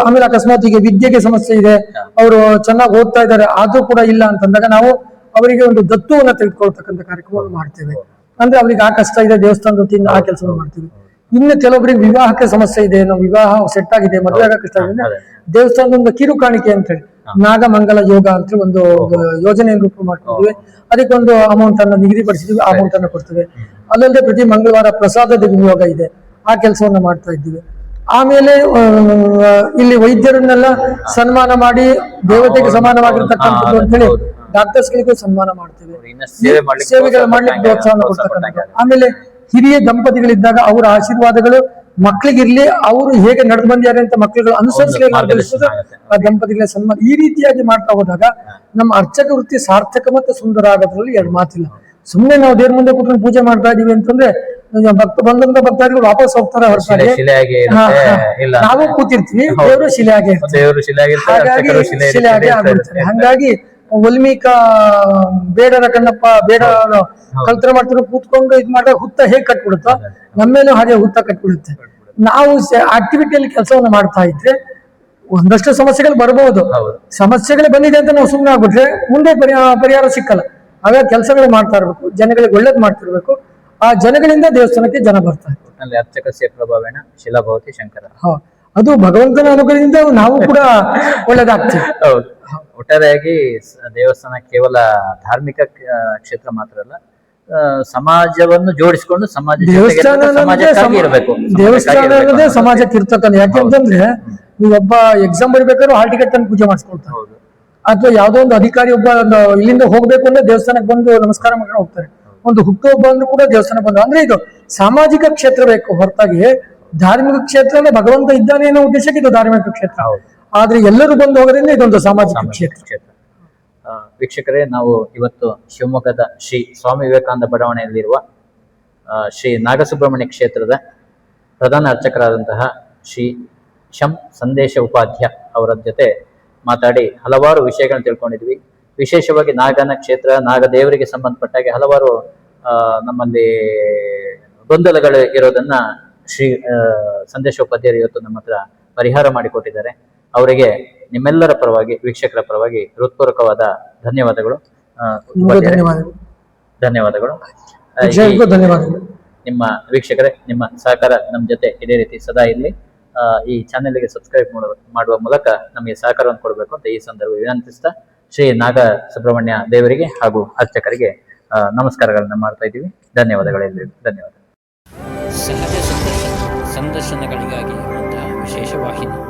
ಆಮೇಲೆ ಅಕಸ್ಮಾತ್ ಈಗ ವಿದ್ಯೆಗೆ ಸಮಸ್ಯೆ ಇದೆ ಅವರು ಚೆನ್ನಾಗಿ ಓದ್ತಾ ಇದ್ದಾರೆ ಆದ್ರೂ ಕೂಡ ಇಲ್ಲ ಅಂತಂದಾಗ ನಾವು ಅವರಿಗೆ ಒಂದು ದತ್ತುವನ್ನ ತೆಗೆದುಕೊಳ್ತಕ್ಕಂಥ ಕಾರ್ಯಕ್ರಮವನ್ನು ಮಾಡ್ತೇವೆ. ಅಂದ್ರೆ ಅವ್ರಿಗೆ ಆ ಕಷ್ಟ ಇದೆ ದೇವಸ್ಥಾನದ ವತಿಯಿಂದ ಆ ಕೆಲಸವನ್ನು ಮಾಡ್ತೀವಿ. ಇನ್ನು ಕೆಲವೊಬ್ಬರಿಗೆ ವಿವಾಹಕ್ಕೆ ಸಮಸ್ಯೆ ಇದೆ ನಾವು ವಿವಾಹ ಸೆಟ್ ಆಗಿದೆ ಮದುವೆ ಆಗ ಕಷ್ಟ ಆಗಿದೆ ದೇವಸ್ಥಾನದ ಒಂದು ಕಿರು ಕಾಣಿಕೆ ಅಂತ ಹೇಳಿ. ನಾಗಮಂಗಲ ಯೋಗ ಅಂತ ಒಂದು ಯೋಜನೆ ರೂಪ ಮಾಡ್ಕೊಂಡಿದ್ವಿ ಅದಕ್ಕೆ ಒಂದು ಅಮೌಂಟ್ ಅನ್ನ ನಿಗದಿಪಡಿಸಿದ್ವಿ ಆ ಅಮೌಂಟ್ ಅನ್ನು ಕೊಡ್ತೇವೆ. ಅಲ್ಲದೆ ಪ್ರತಿ ಮಂಗಳವಾರ ಪ್ರಸಾದದ ವಿನಿಯೋಗ ಇದೆ ಆ ಕೆಲಸವನ್ನ ಮಾಡ್ತಾ ಇದ್ದೀವಿ. ಆಮೇಲೆ ಇಲ್ಲಿ ವೈದ್ಯರನ್ನೆಲ್ಲ ಸನ್ಮಾನ ಮಾಡಿ ದೇವತೆಗೆ ಸಮಾನವಾಗಿರ್ತಕ್ಕಂಥದ್ದು ಅಂತ ಹೇಳಿ. ಡಾಕ್ಟರ್ಸ್ ಗಳಿಗೂ ಸನ್ಮಾನ ಮಾಡ್ತೇವೆ. ಸೇವೆಗಳು ಮಾಡ್ಲಿಕ್ಕೆ ಪ್ರೋತ್ಸಾಹ ಆಮೇಲೆ ಹಿರಿಯ ದಂಪತಿಗಳಿದ್ದಾಗ ಅವರ ಆಶೀರ್ವಾದಗಳು ಮಕ್ಕಳಿಗಿರ್ಲಿ ಅವರು ಹೇಗೆ ನಡೆದು ಬಂದಿದ್ದಾರೆ ಅಂತ ಮಕ್ಕಳುಗಳು ಅನುಸರಿಸಲಿ ಆ ದಂಪತಿಗಳ ಸನ್ಮಾನ ಈ ರೀತಿಯಾಗಿ ಮಾಡ್ತಾ ಹೋದಾಗ ನಮ್ಮ ಅರ್ಚಕ ವೃತ್ತಿ ಸಾರ್ಥಕ ಮತ್ತು ಸುಂದರ ಆಗೋದ್ರಲ್ಲಿ ಎರಡು ಮಾತಿಲ್ಲ. ಸುಮ್ಮನೆ ನಾವು ದೇವ್ರ ಮುಂದೆ ಕುತ್ಕೊಂಡು ಪೂಜೆ ಮಾಡ್ತಾ ಇದೀವಿ ಅಂತಂದ್ರೆ ಭಕ್ತ ಬಂದಂತ ಭಕ್ತಾದಿಗಳು ವಾಪಸ್ ಹೋಗ್ತಾರೆ ಹೊರತಾಗಿ ನಾವು ಕೂತಿರ್ತೀವಿ ದೇವರು ಶಿಲೆ ಆಗಿ ಇರ್ತಾರೆ. ದೇವರು ಶಿಲೆಯಾಗಿರ್ತಾರೆ ಹಾಗಾಗಿ ಶಿಲೆ ಶಿಲೆ ಆಗಿ ಆಗ್ಬಿಡ್ತಾರೆ ಹಂಗಾಗಿ ವಲ್ಮೀಕ ಬೇಡರ ಕಣ್ಣಪ್ಪ ಬೇಡ ಕಲ್ತರ ಮಾಡ್ತಾರೆ ಕೂತ್ಕೊಂಡು ಇದು ಮಾಡಿದಾಗ ಹುತ್ತ ಹೇಗೆ ಕಟ್ಬಿಡುತ್ತೋ? ನಮ್ಮೇಲೂ ಹಾಗೆ ಹುತ್ತ ಕಟ್ಬಿಡುತ್ತೆ. ನಾವು ಆಕ್ಟಿವಿಟಿಯಲ್ಲಿ ಕೆಲಸವನ್ನು ಮಾಡ್ತಾ ಇದ್ರೆ ಒಂದಷ್ಟು ಸಮಸ್ಯೆಗಳು ಬರಬಹುದು ಹೌದು. ಸಮಸ್ಯೆಗಳು ಬಂದಿದೆ ಅಂತ ನಾವು ಸುಮ್ಮನೆ ಆಗ್ಬಿಟ್ರೆ ಮುಂದೆ ಪರಿಹಾರ ಪರಿಹಾರ ಸಿಕ್ಕಲ್ಲ. ಹಾಗಾಗಿ ಕೆಲಸಗಳು ಮಾಡ್ತಾ ಇರಬೇಕು ಜನಗಳಿಗೆ ಒಳ್ಳೇದು ಮಾಡ್ತಿರ್ಬೇಕು. ಆ ಜನಗಳಿಂದ ದೇವಸ್ಥಾನಕ್ಕೆ ಜನ ಬರ್ತಾರೆ ಅರ್ಚಕ ಶಿಲಾಭವತಿ ಶಂಕರ. ಹ ಅದು ಭಗವಂತನ ಅನುಗ್ರಹದಿಂದ ನಾವು ಕೂಡ ಒಳ್ಳೇದಾಗ್ತೀವಿ. ಹೌದು. ಒಟ್ಟಾರೆಯಾಗಿ ದೇವಸ್ಥಾನ ಕೇವಲ ಧಾರ್ಮಿಕ ಕ್ಷೇತ್ರ ಮಾತ್ರ ಅಲ್ಲ ಸಮಾಜವನ್ನು ಜೋಡಿಸಿಕೊಂಡು ಸಮಾಜ ದೇವಸ್ಥಾನ ಇರ್ಬೇಕು, ದೇವಸ್ಥಾನ ಅನ್ನೋದೇ. ಸಮಾಜಕ್ಕೆ ಇರ್ತಕ್ಕಂಥ ಯಾಕೆಂತಂದ್ರೆ ಒಬ್ಬ ಎಕ್ಸಾಮ್ ಬರಿಬೇಕಾದ್ರೂ ಹಾಲ್ ಟಿಕೆಟ್ ತಂದು ಪೂಜೆ ಮಾಡಿಸ್ಕೊಳ್ತಾರೆ. ಹೌದು. ಅಥವಾ ಯಾವ್ದೋ ಒಂದು ಅಧಿಕಾರಿ ಒಬ್ಬ ಇಲ್ಲಿಂದ ಹೋಗ್ಬೇಕು ಅಂದ್ರೆ ದೇವಸ್ಥಾನಕ್ಕೆ ಬಂದು ನಮಸ್ಕಾರ ಮಾಡ್ಕೊಂಡು ಹೋಗ್ತಾರೆ. ಒಂದು ಹುಟ್ಟುಹಬ್ಬ ಅಂದ್ರೂ ಕೂಡ ದೇವಸ್ಥಾನ ಬಂದು ಅಂದ್ರೆ ಇದು ಸಾಮಾಜಿಕ ಕ್ಷೇತ್ರ ಬೇಕು ಹೊರತಾಗಿ ಧಾರ್ಮಿಕ ಕ್ಷೇತ್ರ ಅಂದ್ರೆ ಭಗವಂತ ಇದ್ದಾನೆ ಅನ್ನೋ ಉದ್ದೇಶಕ್ಕೆ ಇದು ಧಾರ್ಮಿಕ ಕ್ಷೇತ್ರ. ಆದ್ರೆ ಎಲ್ಲರೂ ಬಂದು ಹೋಗೋದ್ರಿಂದ ಇದೊಂದು ಸಾಮಾಜಿಕ ಕ್ಷೇತ್ರ. ವೀಕ್ಷಕರೇ ನಾವು ಇವತ್ತು ಶಿವಮೊಗ್ಗದ ಶ್ರೀ ಸ್ವಾಮಿ ವಿವೇಕಾನಂದ ಬಡಾವಣೆಯಲ್ಲಿರುವ ಶ್ರೀ ನಾಗಸುಬ್ರಹ್ಮಣ್ಯ ಕ್ಷೇತ್ರದ ಪ್ರಧಾನ ಅರ್ಚಕರಾದಂತಹ ಶ್ರೀ ಶಂ ಸಂದೇಶ ಉಪಾಧ್ಯ ಅವರ ಜೊತೆ ಮಾತಾಡಿ ಹಲವಾರು ವಿಷಯಗಳನ್ನು ತಿಳ್ಕೊಂಡಿದ್ವಿ. ವಿಶೇಷವಾಗಿ ನಾಗನ ಕ್ಷೇತ್ರ ನಾಗದೇವರಿಗೆ ಸಂಬಂಧಪಟ್ಟಾಗೆ ಹಲವಾರು ನಮ್ಮಲ್ಲಿ ಗೊಂದಲಗಳು ಇರೋದನ್ನ ಶ್ರೀ ಸಂದೇಶೋಪಾಧ್ಯಾಯರು ಸಂದೇಶ ಉಪಾಧ್ಯಾಯರು ಇವತ್ತು ನಮ್ಮ ಹತ್ರ ಪರಿಹಾರ ಮಾಡಿಕೊಟ್ಟಿದ್ದಾರೆ. ಅವರಿಗೆ ನಿಮ್ಮೆಲ್ಲರ ಪರವಾಗಿ ವೀಕ್ಷಕರ ಪರವಾಗಿ ಹೃತ್ಪೂರ್ವಕವಾದ ಧನ್ಯವಾದಗಳು. ಧನ್ಯವಾದಗಳು. ಧನ್ಯವಾದಗಳು. ಧನ್ಯವಾದಗಳು. ನಿಮ್ಮ ವೀಕ್ಷಕರೇ ನಿಮ್ಮ ಸಹಕಾರ ನಮ್ಮ ಜೊತೆ ಇದೇ ರೀತಿ ಸದಾ ಇರಲಿ. ಈ ಚಾನೆಲ್ಗೆ ಸಬ್ಸ್ಕ್ರೈಬ್ ಮಾಡುವ ಮೂಲಕ ನಮಗೆ ಸಹಕಾರವನ್ನು ಕೊಡಬೇಕು ಅಂತ ಈ ಸಂದರ್ಭ ವಿನಂತಿಸ್ತಾ ಶ್ರೀ ನಾಗ ಸುಬ್ರಹ್ಮಣ್ಯ ದೇವರಿಗೆ ಹಾಗೂ ಅರ್ಚಕರಿಗೆ ನಮಸ್ಕಾರಗಳನ್ನು ನಮಸ್ಕಾರಗಳನ್ನ ಮಾಡ್ತಾ ಇದ್ದೀವಿ. ಧನ್ಯವಾದಗಳೆಲ್ಲರಿಗೂ ಧನ್ಯವಾದ. ಸಹಜ ಸಂದರ್ಶನ ಸಂದರ್ಶನಗಳಿಗಾಗಿ ಇರುವಂತಹ ವಿಶೇಷ ವಾಹಿನಿ.